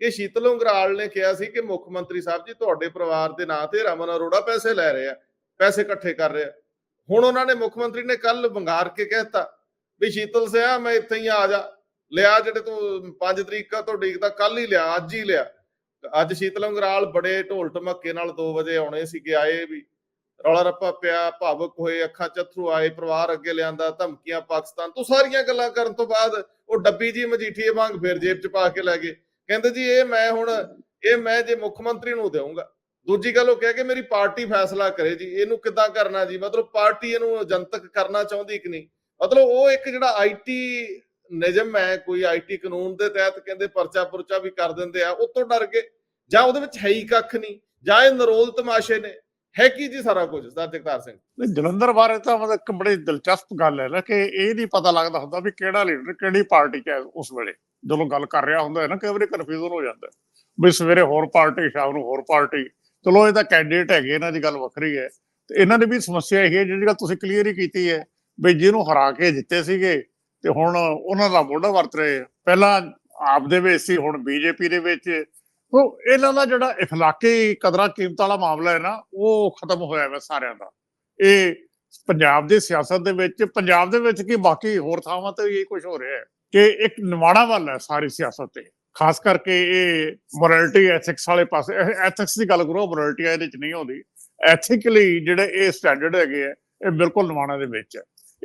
ਕਿ ਸ਼ੀਤਲ ਉਂਗਰਾਲ ਨੇ ਕਿਹਾ ਸੀ ਕਿ ਮੁੱਖ ਮੰਤਰੀ ਸਾਹਿਬ ਜੀ ਤੁਹਾਡੇ ਪਰਿਵਾਰ ਦੇ ਨਾਂ ਤੇ ਰਮਨ ਅਰੋੜਾ ਪੈਸੇ ਲੈ ਰਹੇ ਆ ਪੈਸੇ ਇਕੱਠੇ ਕਰ ਰਹੇ। ਆ ਹੁਣ ਉਹਨਾਂ ਨੇ ਮੁੱਖ ਮੰਤਰੀ ਨੇ ਕੱਲ ਬੰਗਾਰ ਕੇ ਕਹਿਤਾ ਵੀ ਸ਼ੀਤਲ ਸਿਆ, ਮੈਂ ਇੱਥੇ ਹੀ ਆ ਜਾ। ਲਿਆ ਜਿਹੜੇ ਤੂੰ 5 ਤਰੀਕ ਤੋਂ ਡੀਕਦਾ ਕੱਲ ਹੀ ਲਿਆ, ਅੱਜ ਹੀ ਲਿਆ। ਅੱਜ ਸ਼ੀਤਲ ਉਂਗਰਾਲ ਬੜੇ ਢੋਲ ਢਮੱਕੇ ਨਾਲ 2 ਵਜੇ ਆਉਣੇ ਸੀਗੇ, ਆਏ ਵੀ ਰੌਲਾ ਰੱਪਾ ਪਿਆ, ਭਾਵੁਕ ਹੋਏ, ਅੱਖਾਂ ਚ ਆਏ, ਪਰਿਵਾਰ ਅੱਗੇ ਲਿਆਂਦਾ, ਧਮਕੀਆਂ ਪਾਕਿਸਤਾਨ, ਤੋਂ ਸਾਰੀਆਂ ਗੱਲਾਂ ਕਰਨ ਤੋਂ ਬਾਅਦ ਉਹ ਡੱਬੀ ਜੀ ਮਜੀਠੀਏ ਵਾਂਗ ਫਿਰ ਜੇਬ ਚ ਪਾ ਕੇ ਲੈ ਗਏ। ਕਹਿੰਦੇ ਜੀ ਇਹ ਮੈਂ ਹੁਣ, ਇਹ ਮੈਂ ਜੇ ਮੁੱਖ ਮੰਤਰੀ ਨੂੰ ਦੇਵਾਂਗਾ ਦੂਜੀ ਗੱਲ ਉਹ ਕਹਿ ਕੇ ਮੇਰੀ ਪਾਰਟੀ ਫੈਸਲਾ ਕਰੇ ਜੀ, ਇਹਨੂੰ ਕਿੱਦਾਂ ਕਰਨਾ ਜੀ? ਮਤਲਬ ਪਾਰਟੀ ਇਹਨੂੰ ਜਨਤਕ ਕਰਨਾ ਚਾਹੁੰਦੀ ਕਿ ਨਹੀਂ? ਮਤਲਬ ਉਹ ਇੱਕ ਜਿਹੜਾ ਆਈਟੀ ਨਿਯਮ ਹੈ, ਕੋਈ ਆਈਟੀ ਕਾਨੂੰਨ ਦੇ ਤਹਿਤ ਕਹਿੰਦੇ ਪਰਚਾ ਪੁਰਚਾ ਵੀ ਕਰ ਦਿੰਦੇ ਆ, ਉਤੋਂ ਡਰ ਕੇ ਜਾਂ ਉਹਦੇ ਵਿੱਚ ਹੈ ਹੀ ਕੱਖ ਨਹੀਂ, ਜਾਂ ਇਹ ਨਰੋਲ ਤਮਾਸ਼ੇ ਨੇ। ਹੈ ਕੀ ਜੀ ਸਾਰਾ ਕੁਝ? ਸਰ ਜਗਤਾਰ ਸਿੰਘ। ਜਲੰਧਰ ਬਾਰੇ ਤਾਂ ਮਤਲਬ ਇੱਕ ਬੜੀ ਦਿਲਚਸਪ ਗੱਲ ਹੈ ਨਾ ਕਿ ਇਹ ਨਹੀਂ ਪਤਾ ਲੱਗਦਾ ਹੁੰਦਾ ਵੀ ਕਿਹੜਾ ਲੀਡਰ ਕਿਹੜੀ ਪਾਰਟੀ 'ਚ ਹੈ ਉਸ ਵੇਲੇ। ਜਦੋਂ ਗੱਲ ਕਰ ਰਿਹਾ ਹੁੰਦਾ ਹੈ ਨਾ ਕਈ ਵਾਰੀ ਕਨਫਿਊਜ਼ਨ ਹੋ ਜਾਂਦਾ ਹੈ। ਵੀ ਸਵੇਰੇ ਹੋਰ ਪਾਰਟੀ ਸ਼ਾਮ ਨੂੰ ਹੋਰ ਪਾਰਟੀ ਚਲੋ ਇਹ ਤਾਂ ਕੈਂਡੀਡੇਟ ਹੈਗੇ ਇਹਨਾਂ ਦੀ ਗੱਲ ਵੱਖਰੀ ਹੈ ਤੇ ਇਹਨਾਂ ਦੀ ਵੀ ਸਮੱਸਿਆ ਇਹ ਹੈ ਜਿਹੜੀ ਗੱਲ ਤੁਸੀਂ ਕਲੀਅਰ ਹੀ ਕੀਤੀ ਹੈ ਵੀ ਜਿਹਨੂੰ ਹਰਾ ਕੇ ਜਿੱਤੇ ਸੀਗੇ ਤੇ ਹੁਣ ਉਹਨਾਂ ਦਾ ਮੋਢਾ ਵਰਤ ਰਹੇ ਆ। ਪਹਿਲਾਂ ਆਪ ਦੇ ਵਿੱਚ ਸੀ ਹੁਣ ਬੀਜੇਪੀ ਦੇ ਵਿੱਚ ਉਹ ਇਹਨਾਂ ਦਾ ਜਿਹੜਾ اخلاقی ਕਦਰਾਂ ਕੀਮਤਾਂ ਵਾਲਾ ਮਾਮਲਾ ਹੈ ਨਾ ਉਹ ਖਤਮ ਹੋਇਆ ਹੈ ਸਾਰਿਆਂ ਦਾ ਇਹ ਪੰਜਾਬ ਦੀ ਸਿਆਸਤ ਦੇ ਵਿੱਚ ਪੰਜਾਬ ਦੇ ਵਿੱਚ ਕੀ ਬਾਕੀ ਹੋਰ ਥਾਵਾਂ ਤੇ ਇਹ ਕੁਝ ਹੋ ਰਿਹਾ ਹੈ ਕਿ ਇੱਕ ਨਿਵਾੜਾ ਵੱਲ ਹੈ ਸਾਰੀ ਸਿਆਸਤ ਤੇ। ਖਾਸ ਕਰਕੇ ਇਹ ਮੋਰੈਲਿਟੀ ਐਥਿਕਸ ਵਾਲੇ ਪਾਸੇ ਐਥਿਕਸ ਦੀ ਗੱਲ ਕਰੋ, ਮੋਰੈਲਿਟੀ ਇਹਦੇ ਵਿੱਚ ਨਹੀਂ ਆਉਂਦੀ। ਐਥਿਕਲੀ ਜਿਹੜੇ ਇਹ ਸਟੈਂਡਰਡ ਹੈਗੇ ਆ, ਇਹ ਬਿਲਕੁਲ ਨਿਵਾੜਾ ਦੇ ਵਿੱਚ ਹੈ।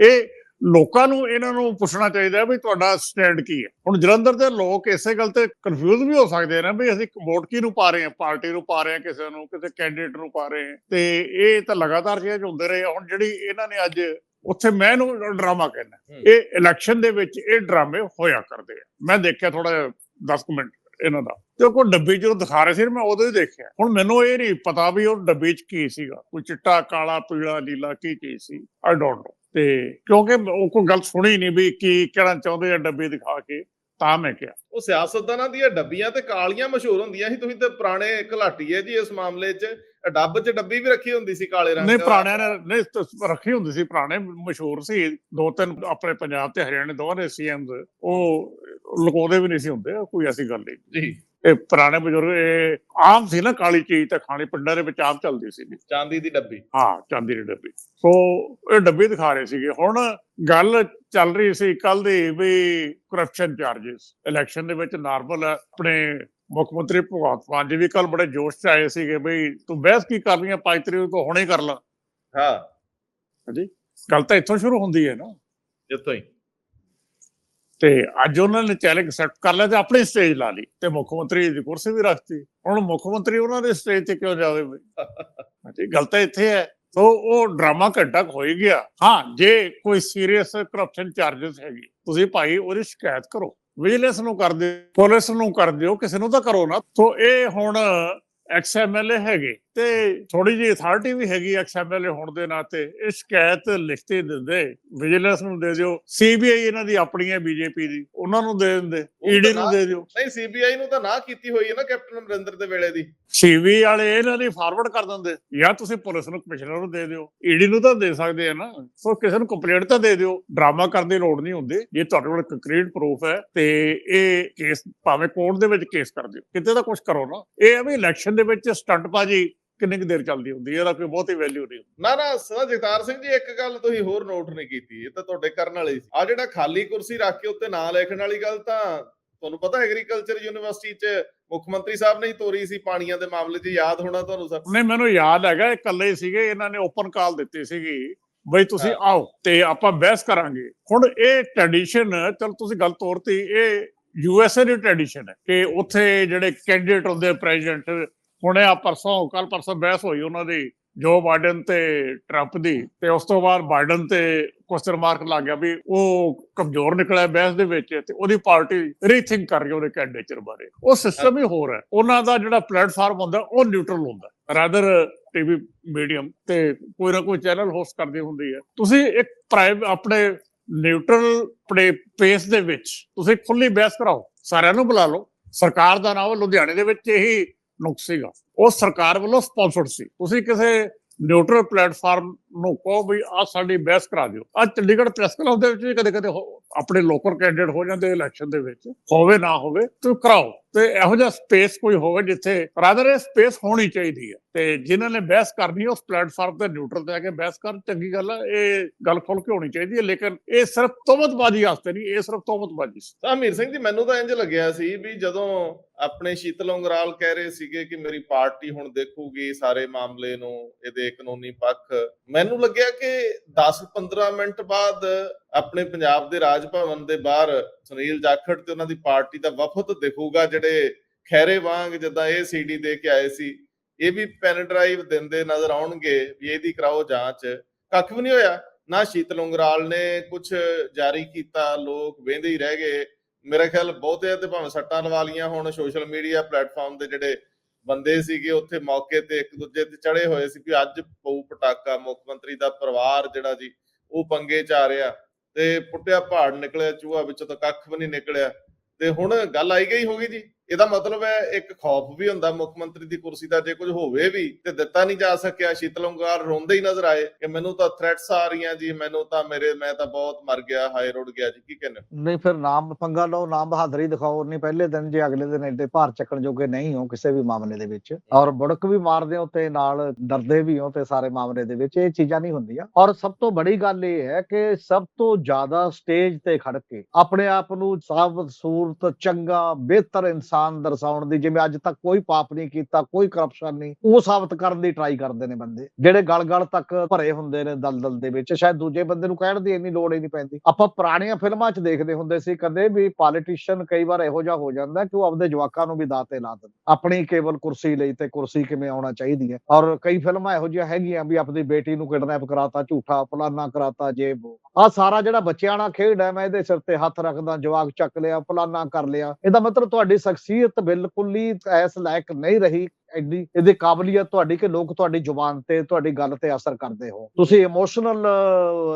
ਇਹ ਲੋਕਾਂ ਨੂੰ, ਇਹਨਾਂ ਨੂੰ ਪੁੱਛਣਾ ਚਾਹੀਦਾ ਵੀ ਤੁਹਾਡਾ ਸਟੈਂਡ ਕੀ ਹੈ। ਹੁਣ ਜਲੰਧਰ ਦੇ ਲੋਕ ਇਸੇ ਗੱਲ ਤੇ ਕਨਫਿਊਜ਼ ਵੀ ਹੋ ਸਕਦੇ ਨੇ ਵੀ ਅਸੀਂ ਵੋਟ ਕੀ ਨੂੰ ਪਾ ਰਹੇ ਹਾਂ? ਪਾਰਟੀ ਨੂੰ ਪਾ ਰਹੇ ਹਾਂ ਕਿਸੇ ਨੂੰ, ਕਿਸੇ ਕੈਂਡੀਡੇਟ ਨੂੰ ਪਾ ਰਹੇ ਹਾਂ? ਤੇ ਇਹ ਤਾਂ ਲਗਾਤਾਰ ਚੇਂਜ ਹੁੰਦੇ ਰਹੇ ਆ। ਹੁਣ ਜਿਹੜੀ ਇਹਨਾਂ ਨੇ ਅੱਜ ਉੱਥੇ ਮੈਂ ਇਹਨੂੰ ਡਰਾਮਾ ਕਹਿੰਦਾ। ਇਹ ਇਲੈਕਸ਼ਨ ਦੇ ਵਿੱਚ ਇਹ ਡਰਾਮੇ ਹੋਇਆ ਕਰਦੇ ਆ। ਮੈਂ ਦੇਖਿਆ ਥੋੜਾ 10 ਮਿੰਟ ਇਹਨਾਂ ਦਾ। ਤੇ ਕੋਈ ਡੱਬੀ ਜਦੋਂ ਦਿਖਾ ਰਹੇ ਸੀ ਮੈਂ ਉਦੋਂ ਹੀ ਦੇਖਿਆ। ਹੁਣ ਮੈਨੂੰ ਇਹ ਨਹੀਂ ਪਤਾ ਵੀ ਉਹ ਡੱਬੀ 'ਚ ਕੀ ਸੀਗਾ। ਕੋਈ ਚਿੱਟਾ ਕਾਲਾ ਪੀਲਾ ਨੀਲਾ ਕੀ ਚੀਜ਼ ਸੀ। ਆਈ ਡੋਨਟ ਨੋ ਤੇ ਕਿਉਂਕਿ ਉਹ ਕੋਈ ਗੱਲ ਸੁਣੀ ਨਹੀਂ ਵੀ ਕੀ ਕਹਿਣਾ ਚਾਹੁੰਦੇ ਆ ਡੱਬੀ ਦਿਖਾ ਕੇ ਤਾਂ ਮੈਂ ਕਿਹਾ। ਉਹ ਸਿਆਸਤਦਾਨਾਂ ਦੀਆਂ ਡੱਬੀਆਂ ਤੇ ਕਾਲੀਆਂ ਮਸ਼ਹੂਰ ਹੁੰਦੀਆਂ ਸੀ। ਤੁਸੀਂ ਤੇ ਪੁਰਾਣੇ ਘਲਾਟੀ ਹੈ ਜੀ ਇਸ ਮਾਮਲੇ 'ਚ। ਡੱਬ 'ਚ ਡੱਬੀ ਵੀ ਰੱਖੀ ਹੁੰਦੀ ਸੀ ਕਾਲੇ ਰੰਗ ਨਹੀਂ। ਪੁਰਾਣਿਆਂ ਨੇ ਨਹੀਂ ਰੱਖੀ ਹੁੰਦੀ ਸੀ ਪੁਰਾਣੇ ਮਸ਼ਹੂਰ ਸੀ। ਦੋ ਤਿੰਨ ਆਪਣੇ ਪੰਜਾਬ ਤੇ ਹਰਿਆਣੇ ਦੋਵਾਂ ਸੀਐਮਸ ਉਹ ਲੁਕਾਉਂਦੇ ਵੀ ਨਹੀਂ ਸੀ ਹੁੰਦੇ ਕੋਈ ਐਸੀ ਗੱਲ ਨਹੀਂ। ਜੀ। ਇਹ ਪੁਰਾਣੇ ਬਜ਼ੁਰਗ ਇਹ ਆਮ ਸੀ ਨਾ ਕਾਲੀ ਚੀਜ਼ ਤਾਂ ਖਾਣੀ ਪਿੰਡਾਂ ਦੇ ਵਿੱਚ ਆਮ ਚੱਲਦੀ ਸੀ ਚਾਂਦੀ ਦੀ ਡੱਬੀ। ਹਾਂ ਚਾਂਦੀ ਦੀ ਡੱਬੀ। ਸੋ ਇਹ ਡੱਬੀ ਦਿਖਾ ਰਹੇ ਸੀਗੇ। ਹੁਣ ਗੱਲ ਚੱਲ ਰਹੀ ਸੀ ਕੱਲ ਦੀ ਵੀ ਕਰਪਸ਼ਨ ਚਾਰजेस ਇਲੈਕਸ਼ਨ ਦੇ ਵਿੱਚ ਨਾਰਮਲ ਆਪਣੇ ਮੁੱਖ ਮੰਤਰੀ ਭਗਵੰਤ ਮਾਨ ਜੀ ਵੀ ਕੱਲ ਬੜੇ ਜੋਸ਼ 'ਚ ਆਏ ਸੀਗੇ ਵੀ ਤੂੰ ਬਹਿਸ ਕੀ ਕਰਨੀ ਹੈ 5 ਤਰੀਕ ਤੋਂ ਹੁਣੇ ਕਰ ਲਾ। ਹਾਂ। ਹਾਂਜੀ। ਗੱਲ ਤਾਂ ਇੱਥੋਂ ਸ਼ੁਰੂ ਹੁੰਦੀ ਹੈ ਨਾ। ਜਿੱਥੋਂ ਹੀ। ਤੇ ਅੱਜ ਉਹਨਾਂ ਨੇ ਚੈਲੰਜ ਐਕਸੈਪਟ ਕਰ ਲਿਆ ਤੇ ਆਪਣੀ ਸਟੇਜ ਲਾ ਲਈ ਤੇ ਮੁੱਖ ਮੰਤਰੀ ਦੀ ਕੁਰਸੀ ਵੀ ਰੱਖਤੀ ਹੁਣ ਮੁੱਖ ਮੰਤਰੀ ਉਹਨਾਂ ਦੇ ਸਟੇਜ ਤੇ ਕਿਉਂ ਜਾਵੇ ਬਈ? ਹਾਂਜੀ ਗੱਲ ਤਾਂ ਇੱਥੇ ਹੈ। ਸੋ ਉਹ ਡਰਾਮਾ ਘੰਟਾ ਕੁ ਹੋ ਹੀ ਗਿਆ। ਹਾਂ ਜੇ ਕੋਈ ਸੀਰੀਅਸ ਕਰਪਸ਼ਨ ਚਾਰजेस ਹੈਗੀ ਤੁਸੀਂ ਭਾਈ ਉਹਦੀ ਸ਼ਿਕਾਇਤ ਕਰੋ। ਵਿਜੀਲੈਂਸ ਨੂੰ ਕਰ ਦਿਓ, ਪੁਲਿਸ ਨੂੰ ਕਰ ਦਿਓ, ਕਿਸੇ ਨੂੰ ਤਾਂ ਕਰੋ ਨਾ। ਸੋ ਇਹ ਹੁਣ ਐਕਸ ਐਮ ਐਲ ਏ ਹੈਗੇ। ਤੇ ਥੋੜੀ ਜਿਹੀ ਅਥਾਰਟੀ ਵੀ ਹੈਗੀ ਐਕਸਐਮਐਲਏ ਹੋਣ ਦੇ ਨਾਤੇ ਇਹ ਸ਼ਿਕਾਇਤ ਲਿਖਤੀ ਦਿੰਦੇ ਵਿਜੀਲੈਂਸ ਨੂੰ ਦੇ ਦਿਓ ਸੀਬੀਆਈ ਇਹਨਾਂ ਦੀ ਆਪਣੀ ਹੈ ਬੀਜੇਪੀ ਦੀ ਉਹਨਾਂ ਨੂੰ ਦੇ ਦਿੰਦੇ ਈਡੀ ਤਾਂ ਨੂੰ ਦੇ ਦਿਓ। ਨਹੀਂ ਸੀਬੀਆਈ ਨੂੰ ਤਾਂ ਨਾ ਕੀਤੀ ਹੋਈ ਹੈ ਨਾ ਕੈਪਟਨ ਅਮਰਿੰਦਰ ਦੇ ਵੇਲੇ ਦੀ। ਸੀਵੀ ਵਾਲੇ ਇਹਨਾਂ ਦੀ ਫਾਰਵਰਡ ਕਰ ਦਿੰਦੇ ਜਾਂ ਤੁਸੀਂ ਪੁਲਿਸ ਨੂੰ ਕਮਿਸ਼ਨਰ ਨੂੰ ਦੇ ਦਿਓ ਈਡੀ ਨੂੰ ਤਾਂ ਦੇ ਸਕਦੇ ਆ ਨਾ ਸੋ ਕਿਸੇ ਨੂੰ ਕੰਪਲੇਂਟ ਤਾਂ ਦੇ ਦਿਓ ਡਰਾਮਾ ਕਰਨ ਦੀ ਲੋੜ ਨਹੀਂ ਹੁੰਦੀ ਜੇ ਤੁਹਾਡੇ ਕੋਲ ਕੰਕਰੀਟ ਪ੍ਰੂਫ ਹੈ ਤੇ ਇਹ ਕੇਸ ਭਾਵੇਂ ਕੋਰਟ ਦੇ ਵਿੱਚ ਕੇਸ ਕਰ ਦਿਓ ਕਿਤੇ ਤਾਂ ਕੁਝ ਕਰੋ ਨਾ। ਇਹ ਹੈ ਵੀ ਇਲੈਕਸ਼ਨ ਦੇ ਵਿੱਚ ਸਟੰਟਬਾਜੀ ਕਿੰਨੀ ਕੁ ਦੇਰ ਚੱਲਦੀ ਹੁੰਦੀ ਹੈ? ਇਹਦਾ ਕੋਈ ਬਹੁਤੀ ਵੈਲਿਊ ਨਹੀਂ ਨਾ ਨਾ ਸਰ ਜਗਤਾਰ ਸਿੰਘ ਜੀ ਇੱਕ ਗੱਲ ਤੁਸੀਂ ਹੋਰ ਨੋਟ ਨਹੀਂ ਕੀਤੀ ਇਹ ਤਾਂ ਤੁਹਾਡੇ ਕਰਨ ਵਾਲੀ ਸੀ। ਆ ਜਿਹੜਾ ਖਾਲੀ ਕੁਰਸੀ ਰੱਖ ਕੇ ਉੱਤੇ ਨਾਂ ਲਿਖਣ ਵਾਲੀ ਗੱਲ ਤਾਂ ਤੁਹਾਨੂੰ ਪਤਾ ਐਗਰੀਕਲਚਰ ਯੂਨੀਵਰਸਿਟੀ 'ਚ ਮੁੱਖ ਮੰਤਰੀ ਸਾਹਿਬ ਨੇ ਹੀ ਤੋਰੀ ਸੀ ਪਾਣੀਆਂ ਦੇ ਮਾਮਲੇ 'ਚ ਯਾਦ ਹੋਣਾ ਤੁਹਾਨੂੰ ਸਰ? ਨਹੀਂ ਮੈਨੂੰ ਯਾਦ ਹੈਗਾ ਇਹ ਇਕੱਲੇ ਹੀ ਸੀਗੇ ਇਹਨਾਂ ਨੇ ਓਪਨ ਕਾਲ ਦਿੱਤੀ ਸੀਗੀ ਬਈ ਤੁਸੀਂ। ਆਓ ਤੇ ਆਪਾਂ ਬਹਿਸ ਕਰਾਂਗੇ। ਹੁਣ ਇਹ ਟ੍ਰੈਡੀਸ਼ਨ ਚਲ ਤੁਸੀਂ ਗੱਲ ਤੋਰਤੀ ਇਹ ਯੂਐਸਏ ਦੀ ਟ੍ਰੈਡੀਸ਼ਨ ਹੈ ਕਿ ਉੱਥੇ ਜਿਹੜੇ ਕੈਂਡੀਡੇਟ ਹੁੰਦੇ ਪ੍ਰੈਜ਼ੀਡੈਂਟ ਹੁਣੇ ਆ ਪਰਸੋਂ ਕੱਲ ਪਰਸੋਂ ਬਹਿਸ ਹੋਈ ਉਹਨਾਂ ਦੀ, ਜੋ ਬਾਈਡਨ ਤੇ ਟਰੰਪ ਦੀ, ਤੇ ਉਸ ਤੋਂ ਬਾਅਦ ਬਾਈਡਨ ਤੇ ਕੁਐਸਚਨ ਮਾਰਕ ਲੱਗ ਗਿਆ ਵੀ ਉਹ ਕਮਜ਼ੋਰ ਨਿਕਲਿਆ ਬਹਿਸ ਦੇ ਵਿੱਚ, ਤੇ ਉਹਦੀ ਪਾਰਟੀ ਰੀਥਿੰਕ ਕਰ ਰਹੀ ਉਹਦੇ ਕੈਂਡੀਡੇਚਰ ਬਾਰੇ। ਉਹ ਸਿਸਟਮ ਹੀ ਹੋਰ ਹੈ। ਉਹਨਾਂ ਦਾ ਜਿਹੜਾ ਪਲੇਟਫਾਰਮ ਹੁੰਦਾ, ਉਹ ਨਿਊਟਰਲ ਹੁੰਦਾ ਰਾਦਰ ਟੀਵੀ ਮੀਡੀਅਮ ਤੇ ਕੋਈ ਨਾ ਕੋਈ ਚੈਨਲ ਹੋਸਟ ਕਰਦੀ ਹੁੰਦੀ ਹੈ। ਤੁਸੀਂ ਇੱਕ ਪ੍ਰਾਈਵੇਟ ਆਪਣੇ ਨਿਊਟਰਲ ਆਪਣੇ ਪੇਸ ਦੇ ਵਿੱਚ ਤੁਸੀਂ ਖੁੱਲੀ ਬਹਿਸ ਕਰਾਓ। ਸਾਰਿਆਂ ਨੂੰ ਬੁਲਾ ਲਓ। ਸਰਕਾਰ ਦਾ ਨਾਮ ਲੁਧਿਆਣੇ ਦੇ ਵਿੱਚ ਇਹੀ ਨੁਕਸ ਸੀਗਾ। ਉਹ ਸਰਕਾਰ ਵੱਲੋਂ ਸਪਾਂਸਰਡ ਸੀ। ਤੁਸੀਂ ਕਿਸੇ ਨਿਊਟਰਲ ਪਲੇਟਫਾਰਮ ਨੂੰ ਕਹੋ ਵੀ ਆ ਸਾਡੀ ਬਹਿਸ ਕਰਾ ਦਿਓ। ਅੱਜ ਚੰਡੀਗੜ੍ਹ ਪ੍ਰੈਸ ਕਲੱਬ ਦੇ ਵਿੱਚ ਵੀ ਕਦੇ ਕਦੇ ਆਪਣੇ ਲੋਕਲ ਕੈਂਡੀਡੇਟ ਹੋ ਜਾਂਦੇ ਇਲੈਕਸ਼ਨ ਦੇ ਵਿੱਚ, ਹੋਵੇ ਨਾ ਹੋਵੇ ਤੇ ਕਰਾਓ। ਤੇ ਇਹੋ ਜਿਹਾ ਸਪੇਸ ਕੋਈ ਹੋਵੇ ਜਿੱਥੇ ਰਾਦਰ ਇਹ ਸਪੇਸ ਹੋਣੀ ਚਾਹੀਦੀ ਹੈ। ਤੇ ਜਿਨ੍ਹਾਂ ਨੇ ਬਹਿਸ ਕਰਨੀ ਉਸ ਪਲੇਟਫਾਰਮ ਤੇ ਨਿਊਟਰਲ ਤੇ ਆ ਕੇ ਬਹਿਸ ਕਰਨ, ਚੰਗੀ ਗੱਲ ਹੈ ਇਹ ਗੱਲ ਖੁੱਲ ਕੇ ਹੋਣੀ ਚਾਹੀਦੀ ਹੈ, ਲੇਕਿਨ ਇਹ ਸਿਰਫ ਤੋਮਤਬਾਜ਼ੀ ਵਾਸਤੇ ਨਹੀਂ, ਇਹ ਸਿਰਫ ਤੋਮਤਬਾਜ਼ੀ ਤਾਂ ਹਮੀਰ ਸਿੰਘ ਜੀ, ਮੈਨੂੰ ਤਾਂ ਇੰਜ ਲੱਗਿਆ ਸੀ ਵੀ ਜਦੋਂ ਆਪਣੇ ਸ਼ੀਤਲ ਉਂਗਰਾਲ ਕਹਿ ਰਹੇ ਸੀਗੇ ਕਿ ਮੇਰੀ ਪਾਰਟੀ ਹੁਣ ਦੇਖੂਗੀ ਸਾਰੇ ਮਾਮਲੇ ਨੂੰ, ਇਹਦੇ ਕਾਨੂੰਨੀ ਪੱਖ, ਮੈਨੂੰ ਲੱਗਿਆ ਕਿ 10-15 ਮਿੰਟ ਬਾਅਦ ਆਪਣੇ ਪੰਜਾਬ ਦੇ ਰਾਜ ਭਵਨ ਦੇ ਬਾਹਰ ਸੁਨੀਲ ਜਾਖੜ ਤੇ ਉਹਨਾਂ ਦੀ ਪਾਰਟੀ ਦਾ ਵਫਦ ਦਿਖੂਗਾ, ਜਿਹੜੇ ਖੈਰੇ ਵਾਂਗ ਜਿੱਦਾਂ ਇਹ ਸੀਡੀ ਦੇ ਕੇ ਆਏ ਸੀ, ਇਹ ਵੀ ਪੈਨ ਡਰਾਈਵ ਦਿੰਦੇ ਨਜ਼ਰ ਆਉਣਗੇ ਵੀ ਇਹਦੀ ਕਰਾਓ ਜਾਂਚ। ਕੱਖ ਵੀ ਨਹੀਂ ਹੋਇਆ, ਨਾ ਸ਼ੀਤਲ ਉਂਗਰਾਲ ਨੇ ਕੁਝ ਜਾਰੀ ਕੀਤਾ, ਲੋਕ ਵੇਂਦੇ ਹੀ ਰਹਿ ਗਏ। ਮੇਰਾ ਖਿਆਲ ਬਹੁਤੇ ਤੇ ਭਾਵੇਂ ਸੱਟਾਂ ਲਵਾ ਲੀਆਂ ਹੁਣ ਸੋਸ਼ਲ ਮੀਡੀਆ ਪਲੇਟਫਾਰਮ ਦੇ ਜਿਹੜੇ ਬੰਦੇ ਸੀਗੇ, ਉੱਥੇ ਮੌਕੇ ਤੇ ਇੱਕ ਦੂਜੇ ਤੇ ਚੜੇ ਹੋਏ ਸੀ ਵੀ ਅੱਜ ਪਊ ਪਟਾਕਾ ਮੁੱਖ ਮੰਤਰੀ ਦਾ ਪਰਿਵਾਰ ਜਿਹੜਾ ਜੀ, ਉਹ ਪੰਗੇ ਚ ਆ ਰਿਹਾ। ਤੇ ਪੁੱਟਿਆ ਪਹਾੜ ਨਿਕਲਿਆ, ਚੂਹਾ ਵਿੱਚੋਂ ਤਾਂ ਕੱਖ ਵੀ ਨਹੀਂ ਨਿਕਲਿਆ। ਤੇ ਹੁਣ ਗੱਲ ਆਈ ਗਈ ਹੋਗੀ ਜੀ? ਇਹਦਾ ਮਤਲਬ ਹੈ ਇੱਕ ਖੌਫ ਵੀ ਹੁੰਦਾ ਮੁੱਖ ਮੰਤਰੀ ਦੀ ਕੁਰਸੀ ਦਾ, ਜੇ ਕੁਝ ਹੋਵੇ ਵੀ ਤੇ ਦਿੱਤਾ ਨਹੀਂ ਜਾ ਸਕਿਆ ਸ਼ੀਤਲ ਰੋਂਦੇ ਹੀ ਨਜ਼ਰ ਆਏ ਕਿ ਮੈਨੂੰ ਤਾਂ ਥ੍ਰੈਟਸ ਆ ਰਹੀਆਂ ਜੀ, ਮੈਨੂੰ ਤਾਂ ਮੇਰੇ, ਮੈਂ ਤਾਂ ਬਹੁਤ ਮਰ ਗਿਆ, ਹਾਏ ਰੁੜ ਗਿਆ ਜੀ, ਕੀ ਕਹਿੰਦੇ ਨਹੀਂ, ਫਿਰ ਨਾਮ ਪੰਗਾ ਲਓ, ਨਾਮ ਬਹਾਦਰੀ ਦਿਖਾਓ, ਨਹੀਂ ਪਹਿਲੇ ਦਿਨ ਜੇ ਅਗਲੇ ਦਿਨ ਐਡੇ ਭਾਰ ਚੱਕਣ ਜੋਗੇ ਨਹੀਂ ਹੋ ਕਿਸੇ ਵੀ ਮਾਮਲੇ ਦੇ ਵਿੱਚ, ਔਰ ਬੁੜਕ ਵੀ ਮਾਰਦੇ ਹੋ ਤੇ ਨਾਲ ਡਰਦੇ ਵੀ ਹੋ ਤੇ ਸਾਰੇ ਮਾਮਲੇ ਦੇ ਵਿੱਚ, ਇਹ ਚੀਜ਼ਾਂ ਨਹੀਂ ਹੁੰਦੀਆਂ। ਔਰ ਸਭ ਤੋਂ ਬੜੀ ਗੱਲ ਇਹ ਹੈ ਕਿ ਸਭ ਤੋਂ ਜ਼ਿਆਦਾ ਸਟੇਜ ਤੇ ਖੜ ਕੇ ਆਪਣੇ ਆਪ ਨੂੰ ਸਾਫ਼ ਸੂਰਤ, ਚੰਗਾ, ਬਿਹਤਰ ਇਨਸਾਨ ਦਰਸਾਉਣ ਦੀ, ਜਿਵੇਂ ਅੱਜ ਤੱਕ ਕੋਈ ਪਾਪ ਨਹੀਂ ਕੀਤਾ, ਕੋਈ ਕਰਪਸ਼ਨ ਨਹੀਂ, ਉਹ ਸਾਬਤ ਕਰਨ ਦੀ ਟਰਾਈ ਕਰਦੇ ਨੇ ਬੰਦੇ। ਜਿਹੜੇ ਗਲ-ਗਲ ਤੱਕ ਭਰੇ ਹੁੰਦੇ ਨੇ ਦਲਦਲ ਦੇ ਵਿੱਚ, ਸ਼ਾਇਦ ਦੂਜੇ ਬੰਦੇ ਨੂੰ ਕਹਿਣ ਦੀ ਇੰਨੀ ਲੋੜ ਹੀ ਨਹੀਂ ਪੈਂਦੀ। ਆਪਾਂ ਪੁਰਾਣੀਆਂ ਫਿਲਮਾਂ 'ਚ ਦੇਖਦੇ ਹੁੰਦੇ ਸੀ ਕਦੇ ਵੀ ਪੋਲੀਟੀਸ਼ੀਅਨ ਕਈ ਵਾਰ ਇਹੋ ਜਿਹਾ ਹੋ ਜਾਂਦਾ ਕਿ ਉਹ ਆਪਦੇ ਜਵਾਕਾਂ ਨੂੰ ਵੀ ਦਾਤੇ ਲਾ ਦਿੰਦਾ। ਆਪਣੀ ਕੇਵਲ ਕੁਰਸੀ ਲਈ ਤੇ ਕੁਰਸੀ ਕਿਵੇਂ ਆਉਣਾ ਚਾਹੀਦੀ ਹੈ? ਔਰ ਕਈ ਫਿਲਮਾਂ ਇਹੋ ਜਿਹੀਆਂ ਹੈਗੀਆਂ ਵੀ ਆਪਣੀ ਬੇਟੀ ਨੂੰ ਕਿਡਨੈਪ ਕਰਾਤਾ, ਝੂਠਾ ਫਲਾਨਾ ਕਰਾਤਾ ਜੇ ਆ ਸਾਰਾ ਜਿਹੜਾ ਬੱਚਿਆਂ ਵਾਲਾ ਖੇਡ ਹੈ, ਮੈਂ ਇਹਦੇ ਸਿਰ ਤੇ ਹੱਥ ਰੱਖਦਾ, ਜਵਾਕ ਚੱਕ ਲਿਆ, ਫਲਾਨਾ ਕਰ ਲਿਆ। ਇਹਦਾ ਮਤਲਬ ਤੁਹਾਡੀ ਸ਼ਖਸੀਅਤ ਬਿਲਕੁਲ ਹੀ ਐਸ ਲਾਇਕ ਨਹੀਂ ਰਹੀ। ਐਡੀ ਇਹਦੀ ਕਾਬਲੀਅਤ ਤੁਹਾਡੀ ਕਿ ਲੋਕ ਤੁਹਾਡੀ ਜ਼ੁਬਾਨ ਤੇ ਤੁਹਾਡੀ ਗੱਲ ਤੇ ਅਸਰ ਕਰਦੇ ਹੋ ਤੁਸੀਂ ਇਮੋਸ਼ਨਲ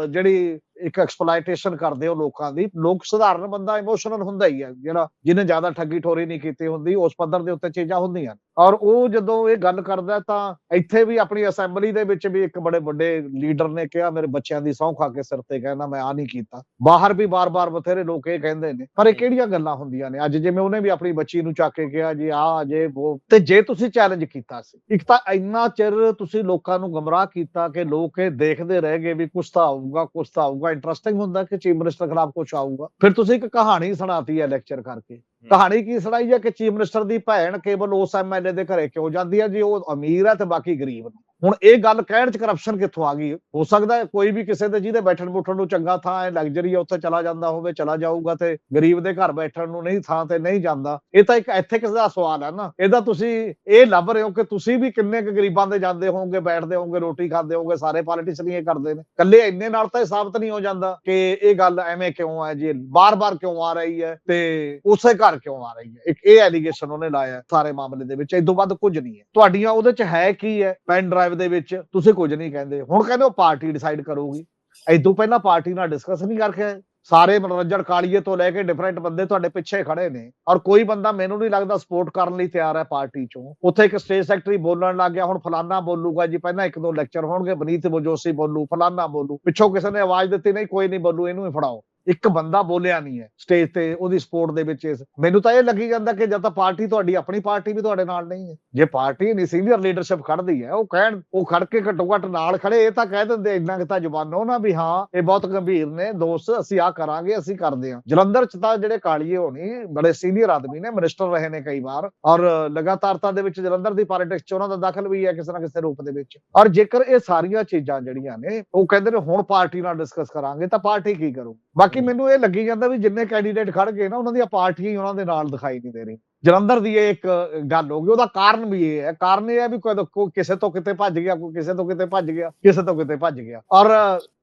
ਜਿਹੜੀ ਇੱਕ ਐਕਸਪਲੋਇਟੇਸ਼ਨ ਕਰਦੇ ਹੋ ਲੋਕਾਂ ਦੀ, ਲੋਕ ਸਧਾਰਨ ਬੰਦਾ ਇਮੋਸ਼ਨਲ ਹੁੰਦਾ ਹੀ ਹੈ, ਜਿਹੜਾ ਜਿਹਨੇ ਜ਼ਿਆਦਾ ਠੱਗੀ ਠੋਰੀ ਨਹੀਂ ਕੀਤੀ ਹੁੰਦੀ, ਉਸ ਪੱਧਰ ਦੇ ਉੱਤੇ ਚੀਜ਼ਾਂ ਹੁੰਦੀਆਂ ਔਰ ਉਹ ਜਦੋਂ ਇਹ ਗੱਲ ਕਰਦਾ ਤਾਂ ਇੱਥੇ ਵੀ ਆਪਣੀ ਅਸੈਂਬਲੀ ਦੇ ਵਿੱਚ ਵੀ ਇੱਕ ਬੜੇ ਵੱਡੇ ਲੀਡਰ ਨੇ ਕਿਹਾ, ਮੇਰੇ ਬੱਚਿਆਂ ਦੀ ਸਹੁੰ ਖਾ ਕੇ ਸਿਰ ਤੇ ਕਹਿੰਦਾ ਮੈਂ ਆ ਨਹੀਂ ਕੀਤਾ। ਬਾਹਰ ਵੀ ਬਾਰ-ਬਾਰ ਬਥੇਰੇ ਲੋਕ ਇਹ ਕਹਿੰਦੇ ਨੇ। ਪਰ ਇਹ ਕਿਹੜੀਆਂ ਗੱਲਾਂ ਹੁੰਦੀਆਂ ਨੇ? ਅੱਜ ਜਿਵੇਂ ਉਹਨੇ ਵੀ ਆਪਣੀ ਬੱਚੀ ਨੂੰ ਚੱਕ ਕੇ ਕਿਹਾ, ਜੀ ਆ ਜੇ ਉਹ ਤੇ ਜੇ ਤੁਸੀਂ ਚੈਲੰਜ ਕੀਤਾ ਸੀ। ਇੱਕ ਤਾਂ ਇੰਨਾ ਚਿਰ ਤੁਸੀਂ ਲੋਕਾਂ ਨੂੰ ਗਮਰਾਹ ਕੀਤਾ ਕਿ ਲੋਕ ਇਹ ਦੇਖਦੇ ਰਹਿ ਗਏ ਵੀ ਕੁਛ ਤਾਂ ਆਊਗਾ ਕੁਛ ਤਾਂ ਆਊਗਾ। ਇੰਟਰਸਟਿੰਗ ਹੁੰਦਾ ਕਿ ਚੀਫ ਮਿਨਿਸਟਰ ਖਿਲਾਫ ਕੁਛ ਆਊਗਾ। ਫਿਰ ਤੁਸੀਂ ਇੱਕ ਕਹਾਣੀ ਸੁਣਾਤੀ ਹੈ ਲੈਕਚਰ ਕਰਕੇ। ਕਹਾਣੀ ਕੀ ਸੁਣਾਈ ਹੈ ਕਿ ਚੀਫ ਮਿਨਿਸਟਰ ਦੀ ਭੈਣ ਕੇਵਲ ਉਸ ਐਮਐਲਏ ਦੇ ਘਰੇ ਕਿਉਂ ਜਾਂਦੀ ਹੈ ਜੀ? ਉਹ ਅਮੀਰ ਹੈ ਤੇ ਬਾਕੀ ਗਰੀਬ ਨੇ। ਹੁਣ ਇਹ ਗੱਲ ਕਹਿਣ ਚ ਕਰਪਸ਼ਨ ਕਿੱਥੋਂ ਆ ਗਈ? ਹੋ ਸਕਦਾ ਕੋਈ ਵੀ ਕਿਸੇ ਦੇ ਜਿਹਦੇ ਬੈਠਣ ਬੁੱਠਣ ਨੂੰ ਚੰਗਾ ਥਾਂ ਹੈ ਲਗਜ਼ਰੀ ਹੈ, ਉੱਥੇ ਚਲਾ ਜਾਂਦਾ ਹੋਵੇ, ਚਲਾ ਜਾਊਗਾ ਤੇ ਗਰੀਬ ਦੇ ਘਰ ਬੈਠਣ ਨੂੰ ਨਹੀਂ, ਥਾਂ ਤੇ ਨਹੀਂ ਜਾਂਦਾ। ਇਹ ਤਾਂ ਇੱਕ ਐਥਿਕਸ ਦਾ ਸਵਾਲ ਹੈ ਨਾ। ਇਹਦਾ ਤੁਸੀਂ ਇਹ ਲੱਭ ਰਹੇ ਹੋ ਕਿ ਤੁਸੀਂ ਵੀ ਕਿੰਨੇ ਕੁ ਗਰੀਬਾਂ ਦੇ ਜਾਂਦੇ ਹੋਵੋਗੇ, ਬੈਠਦੇ ਹੋਵੋਗੇ, ਰੋਟੀ ਖਾਂਦੇ ਹੋਵੋਗੇ, ਸਾਰੇ ਪੋਲੀਟੀਸ਼ੀਅਨ ਇਹ ਕਰਦੇ ਨੇ। ਕੱਲੇ ਇੰਨੇ ਨਾਲ ਤਾਂ ਇਹ ਸਾਬਤ ਨਹੀਂ ਹੋ ਜਾਂਦਾ ਕਿ ਇਹ ਗੱਲ ਐਵੇਂ ਕਿਉਂ ਹੈ ਜੀ ਬਾਰ-ਬਾਰ ਕਿਉਂ ਆ ਰਹੀ ਹੈ ਤੇ ਉਸੇ ਘਰ ਕਿਉਂ ਆ ਰਹੀ ਹੈ? ਇੱਕ ਇਹ ਐਲੀਗੇਸ਼ਨ ਉਹਨੇ ਲਾਇਆ ਸਾਰੇ ਮਾਮਲੇ ਦੇ ਵਿੱਚ ਇਦੋਂ ਵੱਧ ਕੁਝ ਨਹੀਂ ਹੈ। ਤੁਹਾਡੀਆਂ ਉਹਦੇ ਚ ਹੈ ਕੀ ਹੈ? ਪੈਨ ਡਰਾਈਵ ਦੇ ਵਿੱਚ ਤੁਸੀਂ ਕੁਝ ਨਹੀਂ ਕਹਿੰਦੇ। ਹੁਣ ਕਹਿੰਦੇ ਉਹ ਪਾਰਟੀ ਡਿਸਾਈਡ ਕਰੂਗੀ। ਇਦੋਂ ਪਹਿਲਾਂ ਪਾਰਟੀ ਨਾਲ ਡਿਸਕਸ ਨਹੀਂ ਕਰਕੇ ਸਾਰੇ ਮਨੋਰੰਜਨ ਕਾਲੀਏ ਤੋਂ ਲੈ ਕੇ ਡਿਫਰੈਂਟ ਬੰਦੇ ਤੁਹਾਡੇ ਪਿੱਛੇ ਖੜੇ ਨੇ। ਔਰ ਕੋਈ ਬੰਦਾ ਮੈਨੂੰ ਨਹੀਂ ਲੱਗਦਾ ਸਪੋਰਟ ਕਰਨ ਲਈ ਤਿਆਰ ਹੈ ਪਾਰਟੀ ਚੋਂ। ਉੱਥੇ ਇੱਕ ਸਟੇਜ ਸੈਕਟਰੀ ਬੋਲਣ ਲੱਗ ਗਿਆ, ਹੁਣ ਫਲਾਨਾ ਬੋਲੂਗਾ ਜੀ। ਪਹਿਲਾਂ ਇੱਕ ਦੋ ਲੈਕਚਰ ਹੋਣਗੇ, ਬਨੀਤ ਬਜੋਸੀ ਬੋਲੂ, ਫਲਾਨਾ ਬੋਲੂ। ਪਿੱਛੋਂ ਕਿਸੇ ਨੇ ਆਵਾਜ਼ ਦਿੱਤੀ, ਨਹੀਂ, ਕੋਈ ਨਹੀਂ ਬੋਲੂ, ਇਹਨੂੰ ਹੀ ਫੜਾਓ। ਇੱਕ ਬੰਦਾ ਬੋਲਿਆ ਨਹੀਂ ਹੈ ਸਟੇਜ ਤੇ ਉਹਦੀ ਸਪੋਰਟ ਦੇ ਵਿੱਚ ਇਸ, ਮੈਨੂੰ ਤਾਂ ਇਹ ਲੱਗੀ ਜਾਂਦਾ ਕਿ ਜਦ ਤਾਂ ਪਾਰਟੀ ਤੁਹਾਡੀ, ਆਪਣੀ ਪਾਰਟੀ ਵੀ ਤੁਹਾਡੇ ਨਾਲ ਨਹੀਂ ਹੈ। ਜੇ ਪਾਰਟੀ ਨਹੀਂ ਸੀਨੀਅਰ ਲੀਡਰਸ਼ਿਪ ਖੜਦੀ ਹੈ, ਉਹ ਕਹਿਣ, ਉਹ ਖੜ ਕੇ ਘੱਟੋ ਘੱਟ ਨਾਲ ਖੜੇ ਇਹ ਤਾਂ ਕਹਿ ਦਿੰਦੇ ਇੰਨਾ ਕਿ ਤਾਂ ਜ਼ੁਬਾਨੋਂ ਨਾ ਵੀ, ਹਾਂ, ਇਹ ਬਹੁਤ ਗੰਭੀਰ ਨੇ, ਦੋਸਤ, ਅਸੀਂ ਆ ਕਰਾਂਗੇ, ਅਸੀਂ ਕਰਦੇ ਹਾਂ। ਜਲੰਧਰ ਚ ਤਾਂ ਜਿਹੜੇ ਕਾਲੀਏ ਹੋਣੀ ਬੜੇ ਸੀਨੀਅਰ ਆਦਮੀ ਨੇ ਮਿਨਿਸਟਰ ਰਹੇ ਨੇ ਕਈ ਵਾਰ, ਔਰ ਲਗਾਤਾਰਤਾ ਦੇ ਵਿੱਚ ਜਲੰਧਰ ਦੀ ਪੋਲਿਟਿਕਸ ਚ ਉਹਨਾਂ ਦਾ ਦਖਲ ਵੀ ਹੈ ਕਿਸੇ ਨਾ ਕਿਸੇ ਰੂਪ ਦੇ ਵਿੱਚ। ਔਰ ਜੇਕਰ ਇਹ ਸਾਰੀਆਂ ਚੀਜ਼ਾਂ ਜਿਹੜੀਆਂ ਨੇ, ਉਹ ਕਹਿੰਦੇ ਨੇ ਹੁਣ ਪਾਰਟੀ ਨਾਲ ਡਿਸਕਸ ਕਰਾਂਗੇ, ਤਾਂ ਪਾਰਟੀ ਕੀ ਕਰੂ ਬਾਕੀ ਮੈਨੂੰ ਇਹ ਲੱਗੀ ਜਾਂਦਾ ਵੀ ਜਿੰਨੇ ਕੈਂਡੀਡੇਟ ਖੜ ਗਏ ਨਾ, ਉਹਨਾਂ ਦੀਆਂ ਪਾਰਟੀਆਂ ਹੀ ਉਹਨਾਂ ਦੇ ਨਾਲ ਦਿਖਾਈ ਨਹੀਂ ਦੇ ਰਹੀ ਜਲੰਧਰ ਦੀ ਇਹ ਇੱਕ ਗੱਲ ਹੋ ਗਈ। ਉਹਦਾ ਕਾਰਨ ਵੀ ਇਹ ਹੈ। ਕਾਰਨ ਇਹ ਹੈ ਵੀ ਕੋਈ ਕਿਸੇ ਤੋਂ ਕਿਤੇ ਭੱਜ ਗਿਆ, ਕੋਈ ਕਿਸੇ ਤੋਂ ਕਿਤੇ ਭੱਜ ਗਿਆ, ਕਿਸੇ ਤੋਂ ਕਿਤੇ ਭੱਜ ਗਿਆ। ਔਰ